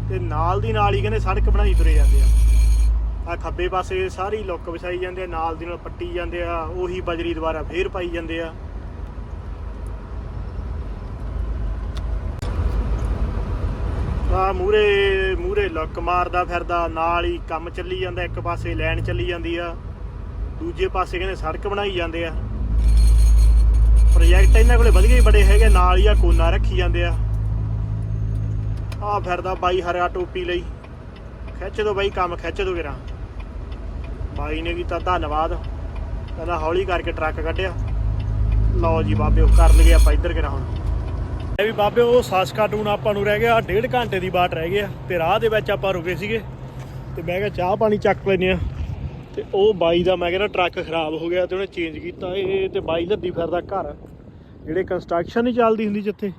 ਤੇ ਨਾਲ ਦੀ ਨਾਲ ਹੀ ਕਹਿੰਦੇ ਸੜਕ ਬਣਾਈ ਤੁਰੇ ਜਾਂਦੇ ਆ। ਆ ਖੱਬੇ ਪਾਸੇ ਸਾਰੀ ਲੁੱਕ ਵਿਛਾਈ ਜਾਂਦੇ ਆ, ਨਾਲ ਦੀ ਨਾਲ ਪੱਟੀ ਜਾਂਦੇ ਆ, ਉਹੀ ਬਜਰੀ ਦੁਬਾਰਾ ਫੇਰ ਪਾਈ ਜਾਂਦੇ ਆ। ਆ ਮੂਰੇ ਮੂਰੇ ਲੁੱਕ ਮਾਰਦਾ ਫਿਰਦਾ, ਨਾਲ ਹੀ ਕੰਮ ਚੱਲੀ ਜਾਂਦਾ, ਇੱਕ ਪਾਸੇ ਲੈਣ ਚੱਲੀ ਜਾਂਦੀ ਆ, ਦੂਜੇ ਪਾਸੇ ਕਹਿੰਦੇ ਸੜਕ ਬਣਾਈ ਜਾਂਦੇ ਆ। ਪ੍ਰੋਜੈਕਟ ਇਹਨਾਂ ਕੋਲੇ ਵਧੀਆ ਹੀ ਬੜੇ ਹੈਗੇ, ਨਾਲ ਹੀ ਆ ਕੋਨਾ ਰੱਖੀ ਜਾਂਦੇ ਆ। ਆ ਫਿਰਦਾ ਬਾਈ ਹਰਿਆ ਟੋਪੀ ਲਈ। ਖਿੱਚ ਦੋ ਬਾਈ, ਕੰਮ ਖਿੱਚ ਦੋ ਕਿਰਾ। ਬਾਈ ਨੇ ਵੀ ਤਾਂ ਧੰਨਵਾਦ। ਕਹਿੰਦਾ ਹੌਲੀ ਕਰਕੇ ਟਰੱਕ ਕੱਢਿਆ। ਲਓ ਜੀ ਬਾਬੇ, ਉਹ ਕਰ ਲਈਏ ਆਪਾਂ ਇੱਧਰ ਕਿਰਾ ਹੁਣ। ਇਹ ਵੀ ਬਾਬੇ, ਉਹ ਸਾਸਕਾਟੂਨ ਆਪਾਂ ਨੂੰ ਰਹਿ ਗਿਆ ਡੇਢ ਘੰਟੇ ਦੀ ਬਾਟ ਰਹਿ ਗਿਆ ਤੇ ਰਾਹ ਦੇ ਵਿੱਚ ਆਪਾਂ ਰੁਕੇ ਸੀਗੇ। ਤੇ ਮੈਂ ਕਿਹਾ ਚਾਹ ਪਾਣੀ ਚੱਕ ਲੈਨੇ ਆ। ਤੇ ਉਹ ਬਾਈ ਦਾ ਮੈਂ ਕਹਿੰਦਾ ਟਰੱਕ ਖਰਾਬ ਹੋ ਗਿਆ ਤੇ ਉਹਨੇ ਚੇਂਜ ਕੀਤਾ ਇਹ, ਤੇ ਬਾਈ ਲੱਦੀ ਫਿਰਦਾ ਘਰ। ਜਿਹੜੇ ਕੰਸਟਰਕਸ਼ਨ ਨਹੀਂ ਚੱਲਦੀ ਹੁੰਦੀ ਜਿੱਥੇ,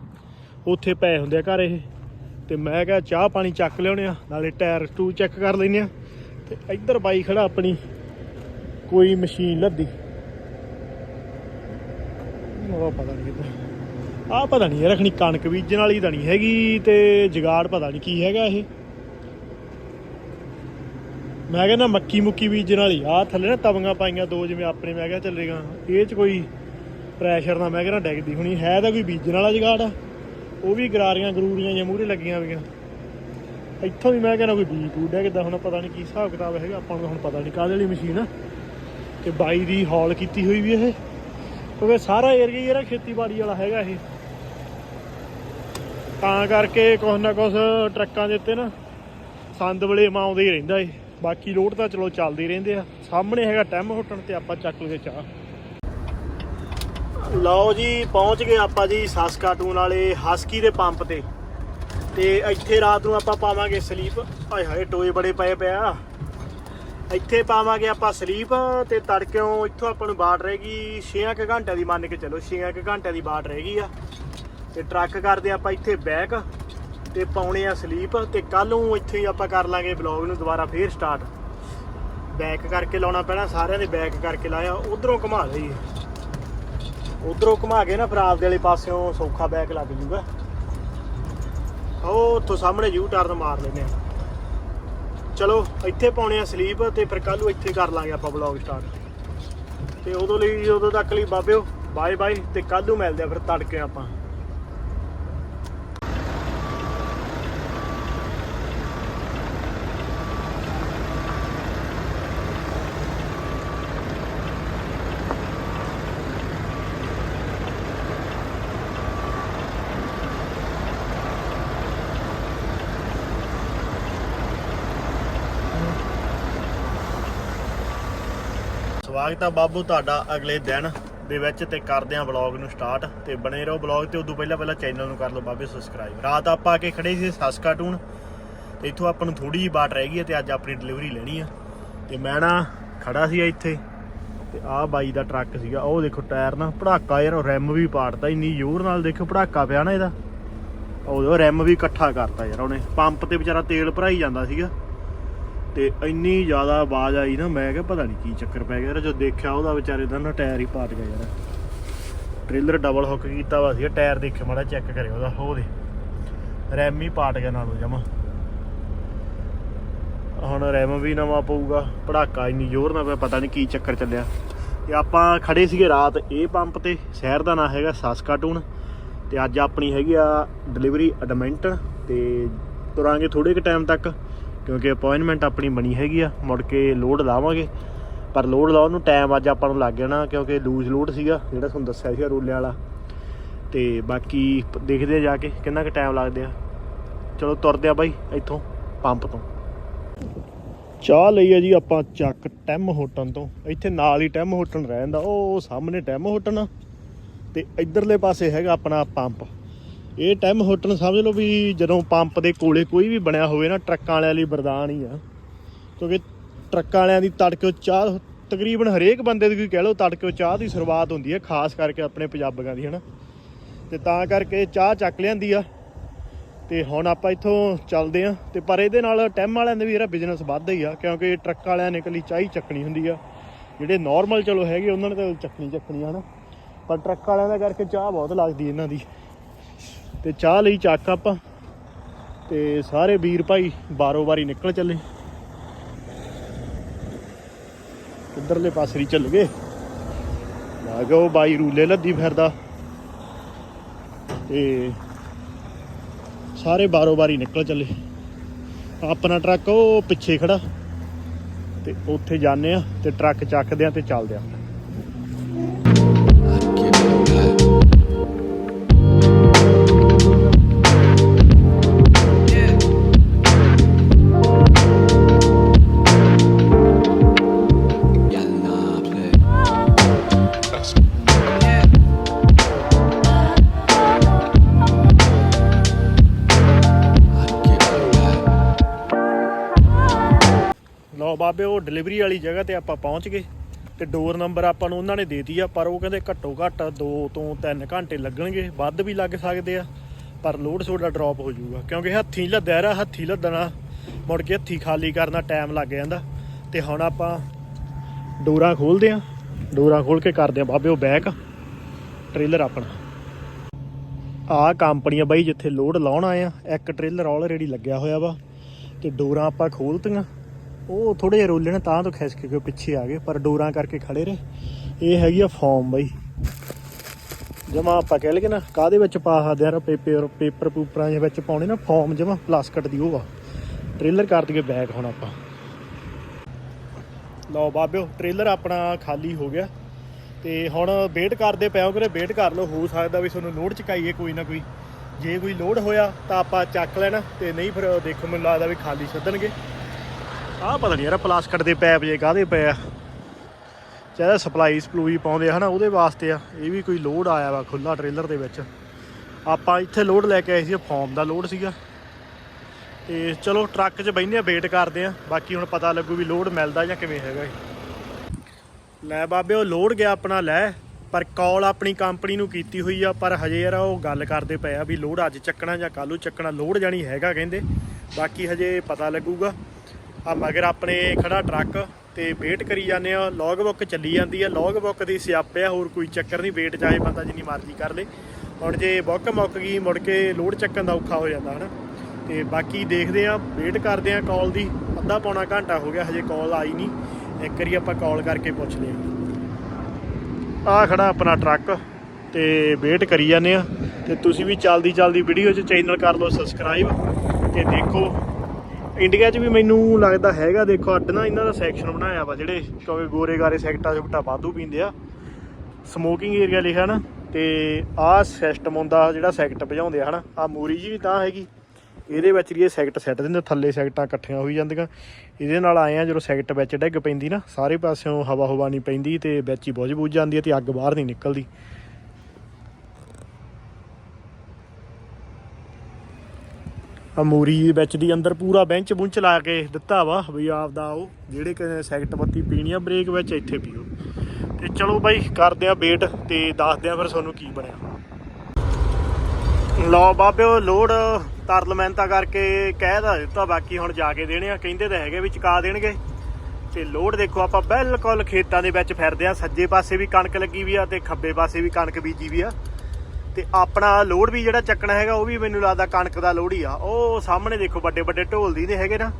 ਉੱਥੇ ਪਏ ਹੁੰਦੇ ਆ ਘਰ ਇਹ। ਤੇ ਮੈਂ ਕਿਹਾ ਚਾਹ ਪਾਣੀ ਚੱਕ ਲਿਆਉਣੇ ਆ, ਨਾਲੇ ਟਾਇਰ ਟੂ ਚੈੱਕ ਕਰ ਲੈਨੇ ਆ। ਤੇ ਇੱਧਰ ਬਾਈ ਖੜਾ ਆਪਣੀ, ਕੋਈ ਮਸ਼ੀਨ ਲੱਦੀ। ਉਹ ਪਤਾ ਨਹੀਂ ਕਿੱਦਾਂ ਆ ਪਤਾ ਨਹੀਂ ਰੱਖਣੀ ਕਣਕ ਬੀਜਣ ਵਾਲੀ ਤਾਂ ਨਹੀਂ ਹੈਗੀ ਤੇ ਜਗਾੜ ਪਤਾ ਨਹੀਂ ਕੀ ਹੈਗਾ ਇਹ। ਮੈਂ ਕਹਿੰਦਾ ਮੱਕੀ ਮੁੱਕੀ ਬੀਜਣ ਵਾਲੀ ਆ ਥੱਲੇ ਨਾ ਤਵੀਆਂ ਪਾਈਆਂ ਦੋ ਜਿਵੇਂ ਆਪਣੇ, ਮੈਂ ਕਿਹਾ ਚੱਲੇਗਾ ਇਹ ਚ ਕੋਈ ਪ੍ਰੈਸ਼ਰ ਨਾਲ ਮੈਂ ਕਹਿੰਦਾ ਡੈਗਦੀ ਹੋਣੀ, ਹੈ ਤਾਂ ਕੋਈ ਬੀਜਣ ਵਾਲਾ ਜਗਾੜ ਆ। ਉਹ ਵੀ ਗਰਾਰੀਆਂ ਗਰੂਰੀਆਂ ਜਾਂ ਮੂਹਰੇ ਲੱਗੀਆਂ ਹੋਈਆਂ। ਇੱਥੋਂ ਵੀ ਮੈਂ ਕਹਿੰਦਾ ਕੋਈ ਬੀਜ ਬੂਡ ਹੈ ਕਿਦਾਂ ਹੁਣ ਪਤਾ ਨਹੀਂ ਕੀ ਹਿਸਾਬ ਕਿਤਾਬ ਹੈਗਾ, ਆਪਾਂ ਨੂੰ ਹੁਣ ਪਤਾ ਨਹੀਂ ਕਾਹਦੇ ਵਾਲੀ ਮਸ਼ੀਨ ਆ। ਤੇ ਬਾਈ ਦੀ ਹੌਲ ਕੀਤੀ ਹੋਈ ਵੀ ਇਹ। ਕਿਉਂਕਿ ਸਾਰਾ ਏਰੀਆ ਹੀ ਇਹਦਾ ਖੇਤੀਬਾੜੀ ਵਾਲਾ ਹੈਗਾ ਇਹ। ਤਾਂ ਕਰਕੇ ਕੁਛ ਨਾ ਕੁਛ ਟਰੱਕਾਂ ਦੇ ਉੱਤੇ ਨਾ ਸੰਦ ਬਲੇ ਆਉਂਦੇ ਹੀ ਰਹਿੰਦਾ ਏ। ਬਾਕੀ ਲੋਡ ਤਾਂ ਚਲੋ ਚੱਲਦੇ ਰਹਿੰਦੇ ਆ। ਸਾਹਮਣੇ ਹੈਗਾ ਟੈਮ ਹੋਟਲ ਤੇ ਆਪਾਂ ਚੱਕ ਲਗੇ ਚਾਹ। ਲਓ ਜੀ, ਪਹੁੰਚ ਗਏ ਆਪਾਂ ਜੀ ਸਾਸਕਾਟੂਨ ਵਾਲੇ ਹਸਕੀ ਦੇ ਪੰਪ ਤੇ। ਤੇ ਇੱਥੇ ਰਾਤ ਨੂੰ ਆਪਾਂ ਪਾਵਾਂਗੇ ਸਲੀਪ। ਹਾਏ ਹਾਏ, ਟੋਏ ਬੜੇ ਪਏ ਪਿਆ। ਇੱਥੇ ਪਾਵਾਂਗੇ ਆਪਾਂ ਸਲੀਪ ਤੇ ਤੜਕਿਓਂ ਇੱਥੋਂ ਆਪਾਂ ਨੂੰ ਬਾਟ ਰਹੇਗੀ 6 ਕੁ ਘੰਟਿਆਂ ਦੀ ਮੰਨ ਕੇ ਚੱਲੋ 6 ਕੁ ਘੰਟਿਆਂ ਦੀ ਬਾਟ ਰਹੇਗੀ ਆ। ਤੇ ਟਰੱਕ ਕਰਦੇ ਆਪਾਂ ਇੱਥੇ ਬੈਕ ਤੇ ਪਾਉਣੇ ਆ ਸਲੀਪ ਤੇ ਕੱਲ ਨੂੰ ਇੱਥੇ ਹੀ ਆਪਾਂ ਕਰ ਲਾਂਗੇ ਵਲੌਗ ਨੂੰ, ਦੁਬਾਰਾ ਫੇਰ ਸਟਾਰਟ ਬੈਕ ਕਰਕੇ ਲਾਉਣਾ ਪੈਣਾ, ਸਾਰਿਆਂ ਦੇ ਬੈਕ ਕਰਕੇ ਲਾਇਆ, ਉਧਰੋਂ ਘੁਮਾ ਲਈਏ ਉਧਰੋਂ ਘੁਮਾ ਕੇ ਨਾ ਫਿਰ ਆਪਦੇ ਵਾਲੇ ਪਾਸਿਓਂ ਸੌਖਾ ਬੈਕ ਲੱਗ ਜੂਗਾ। ਉਹ ਉੱਥੋਂ ਸਾਹਮਣੇ ਯੂ ਟਰਨ ਮਾਰ ਲੈਨੇ ਆ। ਚਲੋ, ਇੱਥੇ ਪਾਉਣੇ ਆ ਸਲੀਪ ਤੇ ਫਿਰ ਕੱਲ ਨੂੰ ਇੱਥੇ ਕਰ ਲਾਂਗੇ ਆਪਾਂ ਵਲੌਗ ਸਟਾਰਟ ਤੇ ਉਦੋਂ ਲਈ, ਉਦੋਂ ਤੱਕ ਲਈ ਬਾਬਿਓ ਬਾਏ ਬਾਏ ਤੇ ਕੱਲ ਨੂੰ ਮਿਲਦੇ ਆ ਫਿਰ ਤੜਕੇ ਆਪਾਂ। ਸਵਾਗਤ ਆ ਬਾਬੂ ਤੁਹਾਡਾ ਅਗਲੇ ਦਿਨ ਦੇ ਵਿੱਚ ਤੇ ਕਰਦੇ ਆ ਵਲੌਗ ਨੂੰ ਸਟਾਰਟ ਤੇ ਬਣੇ ਰਹੋ ਵਲੌਗ ਤੇ, ਉਦੋਂ ਪਹਿਲਾਂ ਪਹਿਲਾਂ ਚੈਨਲ ਨੂੰ ਕਰ ਲਓ ਬਾਬੇ ਸਬਸਕ੍ਰਾਈਬ ਰਾਤ ਆਪਾਂ ਆ ਕੇ ਖੜੇ ਸੀ ਸਸਕਾਟੂਨ ਤੇ ਇੱਥੋਂ ਆਪਾਂ ਨੂੰ ਥੋੜੀ ਜਿਹੀ ਬਾਟ ਰਹਿ ਗਈ ਹੈ ਤੇ ਅੱਜ ਆਪਣੀ ਡਿਲੀਵਰੀ ਲੈਣੀ ਆ। ਤੇ ਮੈਂ ਨਾ ਖੜਾ ਸੀ ਇੱਥੇ, ਤੇ ਆਹ ਬਾਈ ਦਾ ਟਰੱਕ ਸੀਗਾ, ਉਹ ਦੇਖੋ ਟਾਇਰ ਨਾ ਭੜਾਕਾ ਯਾਰ, ਉਹ ਰਿਮ ਵੀ ਪਾੜਦਾ ਇੰਨੀ ਜ਼ੋਰ ਨਾਲ, ਦੇਖੋ ਭੜਾਕਾ ਪਿਆ ਨਾ ਇਹਦਾ। ਉਹ ਰਿਮ ਵੀ ਇਕੱਠਾ ਕਰਤਾ ਯਾਰ ਉਹਨੇ, ਪੰਪ ਤੇ ਵਿਚਾਰਾ ਤੇਲ ਭਰਾਈ ਜਾਂਦਾ ਸੀਗਾ। ਤੇ ਇੰਨੀ ਜ਼ਿਆਦਾ ਆਵਾਜ਼ ਆਈ ਨਾ, ਮੈਂ ਕਿਹਾ ਪਤਾ ਨਹੀਂ ਕੀ ਚੱਕਰ ਪੈ ਗਿਆ ਯਾਰ, ਜਦੋਂ ਦੇਖਿਆ ਉਹਦਾ ਵਿਚਾਰੇ ਦਾ ਨਾ ਟਾਇਰ ਹੀ ਪਾਟ ਗਿਆ ਯਾਰ। ਟ੍ਰੇਲਰ ਡਬਲ ਹੁੱਕ ਕੀਤਾ ਵਾ ਸੀ ਟਾਇਰ ਦੇਖੇ ਮਾੜਾ ਚੈੱਕ ਕਰਿਓ ਉਹਦਾ, ਉਹ ਰੈਮ ਹੀ ਪਾਟ ਗਿਆ ਨਾਲੋਂ ਜਮਾ। ਹੁਣ ਰੈਮ ਵੀ ਨਵਾਂ ਪਊਗਾ, ਪੜਾਕਾ ਇੰਨੀ ਜ਼ੋਰ ਨਾਲ ਪਿਆ, ਪਤਾ ਨਹੀਂ ਕੀ ਚੱਕਰ ਚੱਲਿਆ। ਤੇ ਆਪਾਂ ਖੜੇ ਸੀਗੇ ਰਾਤ ਇਹ ਪੰਪ ਤੇ, ਸ਼ਹਿਰ ਦਾ ਨਾਂ ਹੈਗਾ ਸਾਸਕਾਟੂਨ ਤੇ ਅੱਜ ਆਪਣੀ ਹੈਗੀ ਆ ਡਿਲੀਵਰੀ ਅਡਮੈਂਟ ਤੇ ਤੁਰਾਂਗੇ ਥੋੜੇ ਕੁ ਟਾਈਮ ਤੱਕ। ਕਿਉਂਕਿ ਅਪਾਇੰਟਮੈਂਟ ਆਪਣੀ ਬਣੀ ਹੈਗੀ ਆ, ਮੁੜ ਕੇ ਲੋਡ ਲਾਵਾਂਗੇ। ਪਰ ਲੋਡ ਲਾਉਣ ਨੂੰ ਟਾਈਮ ਅੱਜ ਆਪਾਂ ਨੂੰ ਲੱਗ ਜਾਣਾ ਕਿਉਂਕਿ ਲੂਜ਼ ਲੋਡ ਸੀਗਾ, ਜਿਹੜਾ ਤੁਹਾਨੂੰ ਦੱਸਿਆ ਸੀਗਾ ਰੋਲੇ ਵਾਲਾ। ਤੇ ਬਾਕੀ ਦੇਖਦੇ ਆ ਜਾ ਕੇ, ਕਿੰਨਾ ਕੁ ਟਾਈਮ ਲੱਗਦੇ ਆ। ਚਲੋ ਤੁਰਦੇ ਆ ਬਾਈ, ਇੱਥੋਂ ਪੰਪ ਤੋਂ। ਚਾਹ ਲਈ ਆ ਜੀ ਆਪਾਂ ਚੱਕ ਟੈਮ ਹੋਟਲ ਤੋਂ। ਇੱਥੇ ਨਾਲ ਹੀ ਟੈਮ ਹੋਟਲ ਰਹਿੰਦਾ, ਉਹ ਸਾਹਮਣੇ ਟੈਮ ਹੋਟਲ ਆ। ਤੇ ਇਧਰਲੇ ਪਾਸੇ ਹੈਗਾ ਆਪਣਾ ਪੰਪ ਇਹ ਟੈਮ ਹੋਟਲ ਸਮਝ ਲਓ ਵੀ ਜਦੋਂ ਪੰਪ ਦੇ ਕੋਲੇ ਕੋਈ ਵੀ ਬਣਿਆ ਹੋਵੇ ਨਾ, ਟਰੱਕਾਂ ਵਾਲਿਆਂ ਲਈ ਵਰਦਾਨ ਹੀ ਆ। ਕਿਉਂਕਿ ਟਰੱਕਾਂ ਵਾਲਿਆਂ ਦੀ ਤੜਕੇ ਚਾਹ, ਤਕਰੀਬਨ ਹਰੇਕ ਬੰਦੇ ਦੀ ਕੋਈ ਕਹਿ ਲਓ ਤੜਕੇ ਚਾਹ ਦੀ ਸ਼ੁਰੂਆਤ ਹੁੰਦੀ ਹੈ ਖਾਸ ਕਰਕੇ ਆਪਣੇ ਪੰਜਾਬੀਆਂ ਦੀ, ਹਨਾ। ਤੇ ਤਾਂ ਕਰਕੇ ਚਾਹ ਚੱਕ ਲਿਆਂਦੀ ਆ। ਤੇ ਹੁਣ ਆਪਾਂ ਇੱਥੋਂ ਚੱਲਦੇ ਆ। ਤੇ ਪਰ ਇਹਦੇ ਨਾਲ ਟੈਮ ਵਾਲਿਆਂ ਦੇ ਵੀ ਇਹਦਾ ਬਿਜ਼ਨਸ ਵੱਧਦਾ ਹੀ ਆ, ਕਿਉਂਕਿ ਟਰੱਕ ਵਾਲਿਆਂ ਨੇ ਇਕੱਲੀ ਚਾਹ ਹੀ ਚੱਕਣੀ ਹੁੰਦੀ ਆ। ਜਿਹੜੇ ਨਾਰਮਲ ਚਲੋ ਹੈਗੇ, ਉਹਨਾਂ ਨੇ ਤਾਂ ਚੱਕਣੀ ਚੱਕਣੀ ਆ, ਹਨਾ। ਪਰ ਟਰੱਕ ਵਾਲਿਆਂ ਦਾ ਕਰਕੇ ਚਾਹ ਬਹੁਤ ਲੱਗਦੀ ਇਹਨਾਂ ਦੀ। ਤੇ ਚਾਹ ਲਈ ਚੱਕ ਆਪਾਂ ਤੇ ਸਾਰੇ ਵੀਰ ਭਾਈ ਬਾਰੋ ਬਾਰੀ ਨਿਕਲ ਚੱਲੇ। ਕਿੱਧਰਲੇ ਪਾਸੇ ਹੀ ਚੱਲ ਗਏ। ਲਾਗੋ ਬਾਈ ਰੂਲੇ ਲੱਦੀ ਫਿਰਦਾ। ਤੇ ਸਾਰੇ ਬਾਰੋ ਬਾਰੀ ਨਿਕਲ ਚੱਲੇ। ਆਪਣਾ ਟਰੱਕ ਉਹ ਪਿੱਛੇ ਖੜਾ। ਤੇ ਉੱਥੇ ਜਾਂਦੇ ਆ ਤੇ ਟਰੱਕ ਚੱਕਦੇ ਆ ਤੇ ਚੱਲਦੇ ਆ। ਬਾਬੇ, ਉਹ ਡਿਲੀਵਰੀ ਵਾਲੀ ਜਗ੍ਹਾ ਤੇ ਆਪਾਂ ਪਹੁੰਚ ਗਏ ਤੇ ਡੋਰ ਨੰਬਰ ਆਪਾਂ ਨੂੰ ਉਹਨਾਂ ਨੇ ਦੇਤੀ ਆ, ਪਰ ਉਹ ਕਹਿੰਦੇ ਘੱਟੋ ਘੱਟ 2 ਤੋਂ 3 ਘੰਟੇ ਲੱਗਣਗੇ, ਵੱਧ ਵੀ ਲੱਗ ਸਕਦੇ ਆ, ਪਰ ਲੋਡ ਸੋਡਾ ਡ੍ਰੌਪ ਹੋ ਜਾਊਗਾ, ਕਿਉਂਕਿ ਹੱਥੀਂ ਲੱਦਿਆ ਰਾ ਹੱਥੀਂ ਲੱਦਣਾ, ਮੁੜ ਕੇ ਹੱਥੀਂ ਖਾਲੀ ਕਰਨਾ ਟਾਈਮ ਲੱਗ ਜਾਂਦਾ। ਤੇ ਹੁਣ ਆਪਾਂ ਡੋਰਾਂ ਖੋਲਦੇ ਆ, ਡੋਰਾਂ ਖੋਲ ਕੇ ਕਰਦੇ ਆ ਬਾਬੇ, ਉਹ ਬੈਕ ਟ੍ਰੇਲਰ ਆਪਣਾ। ਆਹ ਕੰਪਨੀ ਬਾਈ, ਜਿੱਥੇ ਲੋਡ ਲਾਉਣ ਆਏ ਆ, ਇੱਕ ਟ੍ਰੇਲਰ ਆਲਰੇਡੀ ਲੱਗਿਆ ਹੋਇਆ ਵਾ, ਤੇ ਡੋਰਾਂ ਆਪਾਂ ਖੋਲਤੀਆਂ। ਉਹ ਥੋੜੇ ਜਿਹਾ ਰੋਲੇ ਨੇ ਤਾਂ ਤੋਂ ਖਿਸਕ ਕੇ ਪਿੱਛੇ ਆ ਗਏ, ਪਰ ਡੋਰਾਂ ਕਰਕੇ ਖੜੇ ਰਹੇ ਇਹ ਹੈਗੀ ਆ ਫਾਰਮ ਬਾਈ। ਜਮਾ ਆਪਾਂ ਕਹਿ ਲਈਏ ਨਾ ਕਾਦੇ ਵਿੱਚ ਪਾ ਸਕਦੇ ਯਾਰ ਪੇਪਰ ਪੇਪਰ ਪੂਪਰਾਂ ਦੇ ਵਿੱਚ ਪਾਉਣੇ ਨਾ ਫਾਰਮ ਜਮਾ ਪਲਾਸਟਿਕ ਦੀ ਉਹ ਆ। ਟ੍ਰੇਲਰ ਕਰ ਦਈਏ ਬੈਕ ਹੁਣ ਆਪਾਂ। ਲਓ ਬਾਬਿਓ ਟ੍ਰੇਲਰ ਆਪਣਾ ਖਾਲੀ ਹੋ ਗਿਆ। ਤੇ ਹੁਣ ਵੇਟ ਕਰਦੇ ਪਿਆ ਕਰੇ ਵੇਟ ਕਰ ਲਓ, ਹੋ ਸਕਦਾ ਵੀ ਤੁਹਾਨੂੰ ਲੋਡ ਚਕਾਈਏ ਕੋਈ ਨਾ ਕੋਈ। ਜੇ ਕੋਈ ਲੋਡ ਹੋਇਆ ਤਾਂ ਆਪਾਂ ਚੱਕ ਲੈਣਾ, ਤੇ ਨਹੀਂ ਫਿਰ ਦੇਖੋ ਮੈਨੂੰ ਲੱਗਦਾ ਵੀ ਖਾਲੀ ਛੱਡਣਗੇ ਆਹ ਪਤਾ ਨਹੀਂ ਯਾਰ ਪਲਾਸਟਿਕ ਦੇ ਪੈਪ ਜੇ, ਕਾਹਦੇ ਪਏ ਆ? ਚਾਹੇ ਸਪਲਾਈ ਸਪਲੂਈ ਪਾਉਂਦੇ ਆ ਹਨਾ, ਉਹਦੇ ਵਾਸਤੇ ਆ। ਇਹ ਵੀ ਕੋਈ ਲੋਡ ਆਇਆ ਵਾ ਖੁੱਲਾ ਟ੍ਰੇਲਰ ਦੇ ਵਿੱਚ। ਆਪਾਂ ਇੱਥੇ ਲੋਡ ਲੈ ਕੇ ਆਏ ਸੀ ਫਾਰਮ ਦਾ ਲੋਡ ਸੀਗਾ। ਤੇ ਚਲੋ, ਟਰੱਕ 'ਚ ਬੈਠੇ ਆ, ਵੇਟ ਕਰਦੇ ਆ। ਬਾਕੀ ਹੁਣ ਪਤਾ ਲੱਗੂ ਵੀ ਲੋਡ ਮਿਲਦਾ ਜਾਂ ਕਿਵੇਂ ਹੈਗਾ ਇਹ। ਲੈ ਬਾਬੇ, ਉਹ ਲੋਡ ਗਿਆ ਆਪਣਾ ਲੈ, ਪਰ ਕਾਲ ਆਪਣੀ ਕੰਪਨੀ ਨੂੰ ਕੀਤੀ ਹੋਈ ਆ, ਪਰ ਹਜੇ ਯਾਰ ਉਹ ਗੱਲ ਕਰਦੇ ਪਏ ਆ ਵੀ ਲੋਡ ਅੱਜ ਚੱਕਣਾ ਜਾਂ ਕੱਲ੍ਹ ਚੱਕਣਾ, ਲੋਡ ਜਾਣੀ ਹੈਗਾ ਕਹਿੰਦੇ। ਬਾਕੀ ਹਜੇ ਪਤਾ ਲੱਗੂਗਾ। ਆ ਮਗਰ ਆਪਣੇ ਖੜਾ ਟਰੱਕ ਤੇ ਵੇਟ ਕਰੀ ਜਾਂਦੇ ਆ ਲੌਗ ਬੁੱਕ ਚੱਲੀ ਜਾਂਦੀ ਆ ਲੌਗ ਬੁੱਕ ਦੀ ਸਿਆਪੇ ਆ, ਹੋਰ ਕੋਈ ਚੱਕਰ ਨਹੀਂ, ਵੇਟ ਚਾਹੇ ਬੰਦਾ ਜਿੰਨੀ ਮਰਜ਼ੀ ਕਰ ਲੇ। ਹੁਣ ਜੇ ਬੁੱਕ ਮੁੱਕ ਗਈ, ਮੁੜ ਕੇ ਲੋਡ ਚੱਕਣ ਦਾ ਔਖਾ ਹੋ ਜਾਂਦਾ, ਹਨਾ? ਤੇ ਬਾਕੀ ਦੇਖਦੇ ਆ ਵੇਟ ਕਰਦੇ ਆ ਕਾਲ ਦੀ, ਅੱਧਾ ਪੌਣਾ ਘੰਟਾ ਹੋ ਗਿਆ, ਹਜੇ ਕਾਲ ਆਈ ਨਹੀਂ। ਇੱਕ ਵਾਰੀ ਆਪਾਂ ਕਾਲ ਕਰਕੇ ਪੁੱਛਦੇ ਆ ਆ ਖੜਾ ਆਪਣਾ ਟਰੱਕ ਤੇ ਵੇਟ ਕਰੀ ਜਾਂਦੇ ਆ। ਤੇ ਤੁਸੀਂ ਵੀ ਚਲਦੀ ਚਲਦੀ ਵੀਡੀਓ 'ਚ ਚੈਨਲ ਕਰ ਲਓ ਸਬਸਕ੍ਰਾਈਬ ਤੇ ਦੇਖੋ ਇੰਡੀਆ 'ਚ ਵੀ ਮੈਨੂੰ ਲੱਗਦਾ ਹੈਗਾ, ਦੇਖੋ ਅੱਡ ਨਾ ਇਹਨਾਂ ਦਾ ਸੈਕਸ਼ਨ ਬਣਾਇਆ ਵਾ, ਜਿਹੜੇ ਕਿਉਂਕਿ ਗੋਰੇ ਗਾਰੇ ਸੈਕਟਾਂ ਸੁਕਟਾ ਵਾਧੂ ਪੀਂਦੇ ਆ। ਸਮੋਕਿੰਗ ਏਰੀਆ ਲਿਖਿਆ ਨਾ ਤੇ ਆਹ ਸਿਸਟਮ ਹੁੰਦਾ ਜਿਹੜਾ ਸੈਕਟ ਭਜਾਉਂਦੇ ਆ ਹਨਾ, ਆ ਮੂਰੀ ਜੀ ਵੀ ਤਾਂ ਹੈਗੀ। ਇਹਦੇ ਵਿੱਚ ਵੀ ਇਹ ਸੈਕਟ ਸੈੱਟ ਦਿੰਦੇ, ਥੱਲੇ ਸੈਕਟਾਂ ਇਕੱਠੀਆਂ ਹੋਈ ਜਾਂਦੀਆਂ। ਇਹਦੇ ਨਾਲ ਆਏ ਆ, ਜਦੋਂ ਸੈਕਟ ਵਿੱਚ ਡਿੱਗ ਪੈਂਦੀ ਨਾ, ਸਾਰੇ ਪਾਸਿਓਂ ਹਵਾ ਹਵਾ ਨਹੀਂ ਪੈਂਦੀ ਤੇ ਵਿੱਚ ਹੀ ਬੁਝ ਬੁਝ ਜਾਂਦੀ ਹੈ ਤੇ ਅੱਗ ਬਾਹਰ ਨਹੀਂ ਨਿਕਲਦੀ। ਆ ਵਿੱਚ ਦੀ ਅੰਦਰ ਪੂਰਾ ਬੈਂਚ ਬੁੰਚ ਲਾ ਕੇ ਦਿੱਤਾ ਵਾ ਵੀ ਆਪਦਾ ਉਹ ਜਿਹੜੇ ਕਿ ਸੈਕਟ ਬੱਤੀ ਪੀਣੀ ਆ ਬ੍ਰੇਕ ਵਿੱਚ ਇੱਥੇ ਪੀਓ। ਤੇ ਚਲੋ ਬਾਈ, ਕਰਦੇ ਆ ਵੇਟ ਤੇ ਦੱਸਦੇ ਆ ਫਿਰ ਤੁਹਾਨੂੰ ਕੀ ਬਣਿਆ। ਲਓ ਬਾਬਿਓ ਲੋਡ ਤਰਲ ਮਿਹਨਤਾਂ ਕਰਕੇ ਕਹਿ ਦਾ ਦਿੱਤਾ, ਬਾਕੀ ਹੁਣ ਜਾ ਕੇ ਦੇਣੇ ਆ। ਕਹਿੰਦੇ ਤਾਂ ਹੈਗੇ ਵੀ ਚੁਕਾ ਦੇਣਗੇ। ਤੇ ਲੋਡ ਦੇਖੋ, ਆਪਾਂ ਬਿਲਕੁਲ ਖੇਤਾਂ ਦੇ ਵਿੱਚ ਫਿਰਦੇ ਆ। ਸੱਜੇ ਪਾਸੇ ਵੀ ਕਣਕ ਲੱਗੀ ਵੀ ਆ ਤੇ ਖੱਬੇ ਪਾਸੇ ਵੀ ਕਣਕ ਬੀਜੀ ਵੀ ਆ। ਤੇ ਆਪਣਾ ਲੋਡ ਵੀ ਜਿਹੜਾ ਚੱਕਣਾ ਹੈਗਾ, ਉਹ ਵੀ ਮੈਨੂੰ ਲੱਗਦਾ ਕਣਕ ਦਾ ਲੋਡ ਹੀ ਆ। ਉਹ ਸਾਹਮਣੇ ਦੇਖੋ, ਵੱਡੇ ਵੱਡੇ ਢੋਲ ਦੀ ਨੇ ਹੈਗੇ ਨਾ।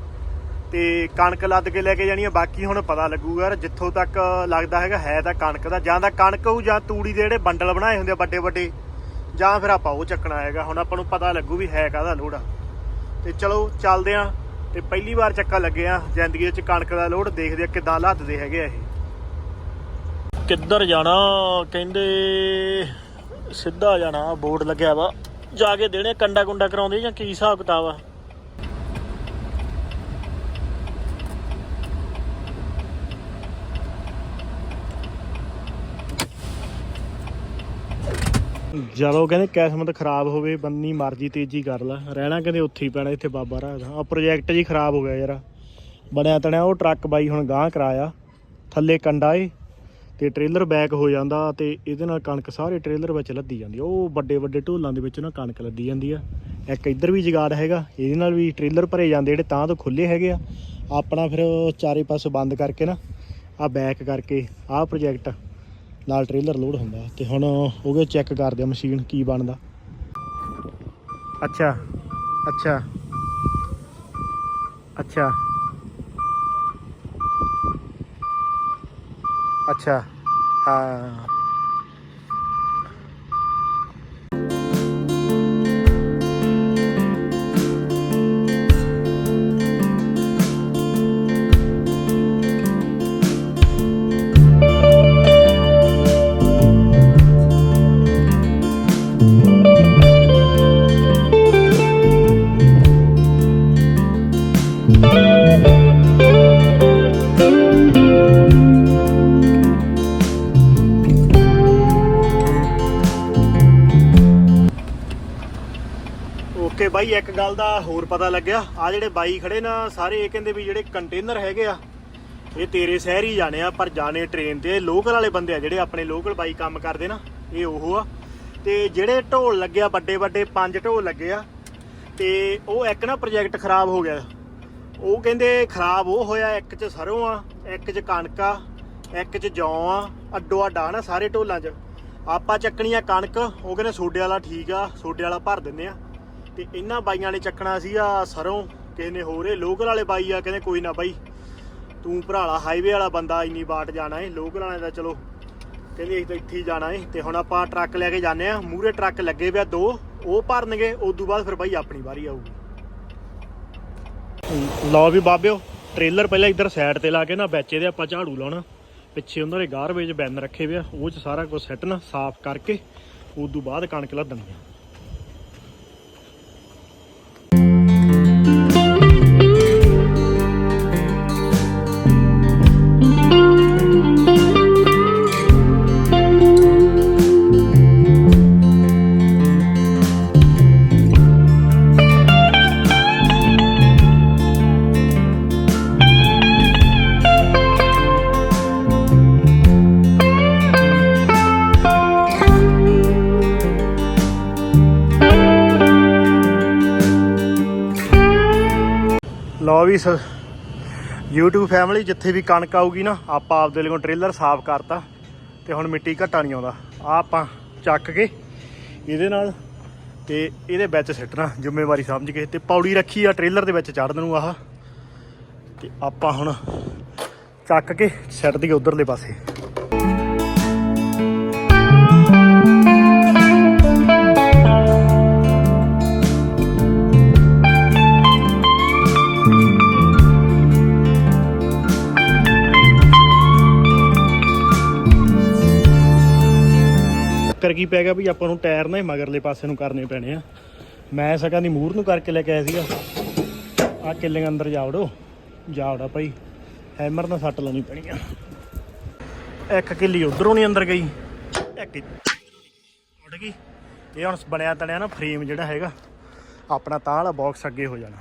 ਤੇ ਕਣਕ ਲੱਦ ਕੇ ਲੈ ਕੇ ਜਾਣੀ ਆ, ਬਾਕੀ ਹੁਣ ਪਤਾ ਲੱਗੂਗਾ ਯਾਰ, ਜਿੱਥੋਂ ਤੱਕ ਲੱਗਦਾ ਹੈਗਾ, ਹੈ ਤਾਂ ਕਣਕ ਦਾ। ਜਾਂ ਤਾਂ ਕਣਕ ਹੋਊ, ਜਾਂ ਤੂੜੀ ਦੇ ਜਿਹੜੇ ਬੰਡਲ ਬਣਾਏ ਹੁੰਦੇ ਆ ਵੱਡੇ ਵੱਡੇ, ਜਾਂ ਫਿਰ ਆਪਾਂ ਉਹ ਚੱਕਣਾ ਹੈਗਾ। ਹੁਣ ਆਪਾਂ ਨੂੰ ਪਤਾ ਲੱਗੂ ਵੀ ਹੈ ਕਾਹਦਾ ਲੋਡ ਆ। ਤੇ ਚਲੋ, ਚੱਲਦੇ ਆ। ਤੇ ਪਹਿਲੀ ਵਾਰ ਚੱਕਾ ਲੱਗੇ ਆ, ਜ਼ਿੰਦਗੀ ਵਿੱਚ ਕਣਕ ਦਾ ਲੋਡ, ਦੇਖਦੇ ਆ ਕਿਦਾਂ ਲੱਦਦੇ ਹੈਗੇ ਆ ਇਹ। ਕਿੱਧਰ ਜਾਣਾ, ਕਹਿੰਦੇ ਸਿੱਧਾ ਜਾਣਾ, ਬੋਰਡ ਲੱਗਿਆ ਵਾ। ਜਾ ਕੇ ਦੇਣੇ, ਕੰਡਾ ਕੁੰਡਾ ਕਰਾਉਂਦੇ ਜਾਂ ਕੀ ਹਿਸਾਬ ਕਿਤਾਬ ਆ? ਜਦੋਂ ਕਹਿੰਦੇ ਕਿਸਮਤ ਖਰਾਬ ਹੋਵੇ, ਬੰਨੀ ਮਰਜ਼ੀ ਤੇਜ਼ੀ ਕਰ ਲੈ। ਰਹਿਣਾ ਕਹਿੰਦੇ ਉੱਥੇ ਹੀ ਪੈਣਾ, ਇੱਥੇ ਬਾਬਾ ਰਾਜ ਆ ਪ੍ਰੋਜੈਕਟ ਜੀ ਖਰਾਬ ਹੋ ਗਿਆ ਯਾਰ। ਬਣਿਆ ਤਣਿਆ, ਉਹ ਟਰੱਕ ਬਾਈ ਹੁਣ ਗਾਂਹ ਕਰਾਇਆ। ਥੱਲੇ ਕੰਡਾ ਏ। ਤੇ ਟ੍ਰੇਲਰ ਬੈਕ ਹੋ ਜਾਂਦਾ ਤੇ ਇਹਦੇ ਨਾਲ ਕਣਕ ਸਾਰੇ ਟ੍ਰੇਲਰ ਵਿੱਚ ਲੱਦੀ ਜਾਂਦੀ ਆ। ਉਹ ਵੱਡੇ ਵੱਡੇ ਢੋਲਾਂ ਦੇ ਵਿੱਚ ਨਾ ਕਣਕ ਲੱਦੀ ਜਾਂਦੀ ਆ। ਇੱਕ ਇੱਧਰ ਵੀ ਜਗਾੜ ਹੈਗਾ, ਇਹਦੇ ਨਾਲ ਵੀ ਟ੍ਰੇਲਰ ਭਰੇ ਜਾਂਦੇ ਜਿਹੜੇ ਤਾਂ ਤੋਂ ਖੁੱਲੇ ਹੈਗੇ ਆ। ਆਪਣਾ ਫਿਰ ਚਾਰੇ ਪਾਸੇ ਬੰਦ ਕਰਕੇ ਨਾ ਆ ਬੈਕ ਕਰਕੇ ਆਹ ਪ੍ਰੋਜੈਕਟ ਨਾਲ ਟ੍ਰੇਲਰ ਲੋਡ ਹੁੰਦਾ। ਤੇ ਹੁਣ ਉਹਗੇ ਚੈੱਕ ਕਰਦੇ ਆ ਮਸ਼ੀਨ ਕੀ ਬਣਦਾ। ਅੱਛਾ ਅੱਛਾ ਅੱਛਾ। ਅੱਛਾ। ਹਾਂ ਬਾਈ, ਇੱਕ ਗੱਲ ਦਾ ਹੋਰ ਪਤਾ ਲੱਗਿਆ। ਆ ਜਿਹੜੇ ਬਾਈ ਖੜੇ ਨਾ, ਸਾਰੇ ਇਹ ਕਹਿੰਦੇ ਵੀ ਜਿਹੜੇ ਕੰਟੇਨਰ ਹੈਗੇ ਆ, ਇਹ ਤੇਰੇ ਸ਼ਹਿਰ ਹੀ ਜਾਣੇ ਆ, ਪਰ ਜਾਣੇ ਟ੍ਰੇਨ ਤੇ। ਲੋਕਲ ਵਾਲੇ ਬੰਦੇ ਆ ਜਿਹੜੇ ਆਪਣੇ ਲੋਕਲ ਬਾਈ ਕੰਮ ਕਰਦੇ ਨਾ, ਇਹ ਉਹ ਆ। ਤੇ ਜਿਹੜੇ ਢੋਲ ਲੱਗਿਆ ਵੱਡੇ ਵੱਡੇ ਪੰਜ ਢੋਲ ਲੱਗੇ ਆ, ਤੇ ਉਹ ਇੱਕ ਨਾ ਪ੍ਰੋਜੈਕਟ ਖਰਾਬ ਹੋ ਗਿਆ। ਉਹ ਕਹਿੰਦੇ ਖਰਾਬ ਉਹ ਹੋਇਆ, ਇੱਕ ਚ ਸਰੋਂ ਆ, ਇੱਕ ਚ ਕਣਕ ਆ, ਇੱਕ ਚ ਜੌਂ ਆ, ਅੱਡੋ ਅੱਡਾ ਨਾ ਸਾਰੇ ਢੋਲਾਂ 'ਚ। ਆਪਾਂ ਚੱਕਣੀ ਆ ਕਣਕ, ਉਹ ਕਹਿੰਦੇ ਸੋਡੇ ਵਾਲਾ ਠੀਕ ਆ ਸੋਡੇ ਵਾਲਾ ਭਰ ਦਿੰਦੇ ਆ। ਤੇ ਇਹਨਾਂ ਬਾਈਆਂ ਨੇ ਚੱਕਣਾ ਸੀਗਾ ਸਰੋਂ, ਕਿਸੇ ਨੇ ਹੋਰ ਲੋਕਲ ਵਾਲੇ ਬਾਈ ਆ, ਕਹਿੰਦੇ ਕੋਈ ਨਾ ਬਾਈ, ਤੂੰ ਭਰਾਲਾ ਹਾਈਵੇ ਵਾਲਾ ਬੰਦਾ, ਇੰਨੀ ਬਾਟ ਜਾਣਾ ਏ, ਲੋਕਲ ਵਾਲੇ ਦਾ ਚਲੋ। ਕਹਿੰਦੇ ਅਸੀਂ ਤਾਂ ਇੱਥੇ ਹੀ ਜਾਣਾ ਏ, ਤੇ ਹੁਣ ਆਪਾਂ ਟਰੱਕ ਲੈ ਕੇ ਜਾਂਦੇ ਆ ਮੂਰੇ ਟਰੱਕ ਲੱਗੇ ਪਿਆ ਦੋ, ਉਹ ਭਰਨਗੇ ਉਸ ਤੋਂ ਬਾਅਦ ਫਿਰ ਬਾਈ ਆਪਣੀ ਵਾਰੀ ਆਊਗੀ। ਲਓ ਵੀ ਬਾਬਿਓ ਟ੍ਰੇਲਰ ਪਹਿਲਾਂ ਇੱਧਰ ਸਾਈਡ ਤੇ ਲਾ ਕੇ ਨਾ, ਵਿੱਚ ਇਹਦੇ ਆਪਾਂ ਝਾੜੂ ਲਾਉਣਾ। ਪਿੱਛੇ ਉਹਨਾਂ ਦੇ ਗਾਰਬੇਜ ਬੈਨ ਰੱਖੇ ਪਿਆ ਉਹ ਚ ਸਾਰਾ ਕੁਝ ਸੈੱਟ ਨਾ ਸਾਫ਼ ਕਰਕੇ ਉਸ ਤੋਂ ਬਾਅਦ ਕਣਕ ਲੱਦਣੀ ਆ। YouTube ਫੈਮਿਲੀ ਜਿੱਥੇ ਵੀ ਕਣਕ ਆਊਗੀ ਨਾ, ਆਪਾਂ ਆਪਦੇ ਲਈ ਟ੍ਰੇਲਰ ਸਾਫ਼ ਕਰਤਾ ਤੇ ਹੁਣ ਮਿੱਟੀ ਘਟਾ ਨਹੀਂ ਆਉਂਦਾ। ਆ ਆਪਾਂ ਚੱਕ ਕੇ ਇਹਦੇ ਨਾਲ ਤੇ ਇਹਦੇ ਵਿੱਚ ਸਿੱਟਣਾ, ਜ਼ਿੰਮੇਵਾਰੀ ਸਮਝ ਕੇ। ਤੇ ਪੌੜੀ ਰੱਖੀ ਆ ਟ੍ਰੇਲਰ ਦੇ ਵਿੱਚ ਚੜਨ ਨੂੰ ਆਹ। ਤੇ ਆਪਾਂ ਹੁਣ ਚੱਕ ਕੇ ਸਿੱਟ ਦਈਏ ਉਧਰਲੇ ਪਾਸੇ। ਚੱਕਰ ਕੀ ਪੈ ਗਿਆ ਵੀ ਆਪਾਂ ਨੂੰ ਟਾਇਰ ਨਾ ਮਗਰਲੇ ਪਾਸੇ ਨੂੰ ਕਰਨੇ ਪੈਣੇ ਆ। ਮੈਂ ਸਕਾਂ ਦੀ ਮੂਰ ਨੂੰ ਕਰਕੇ ਲੈ ਕੇ ਆਇਆ ਸੀਗਾ। ਆ ਕਿੱਲੇ ਅੰਦਰ ਜਾਵੜੋ ਜਾਵੜਾ ਭਾਈ। ਹੈਮਰ ਨਾਲ ਸੱਟ ਲਾਉਣੀ ਪੈਣੀ ਆ। ਇੱਕ ਕਿੱਲੀ ਉਧਰੋਂ ਨਹੀਂ ਅੰਦਰ ਗਈ। ਇੱਕ ਉੱਡ ਗਈ। ਇਹ ਹੁਣ ਬਣਿਆ ਤਣਿਆ ਨਾ ਫਰੇਮ ਜਿਹੜਾ ਹੈਗਾ। ਆਪਣਾ ਤਾਂ ਵਾਲਾ ਬਾਕਸ ਅੱਗੇ ਹੋ ਜਾਣਾ।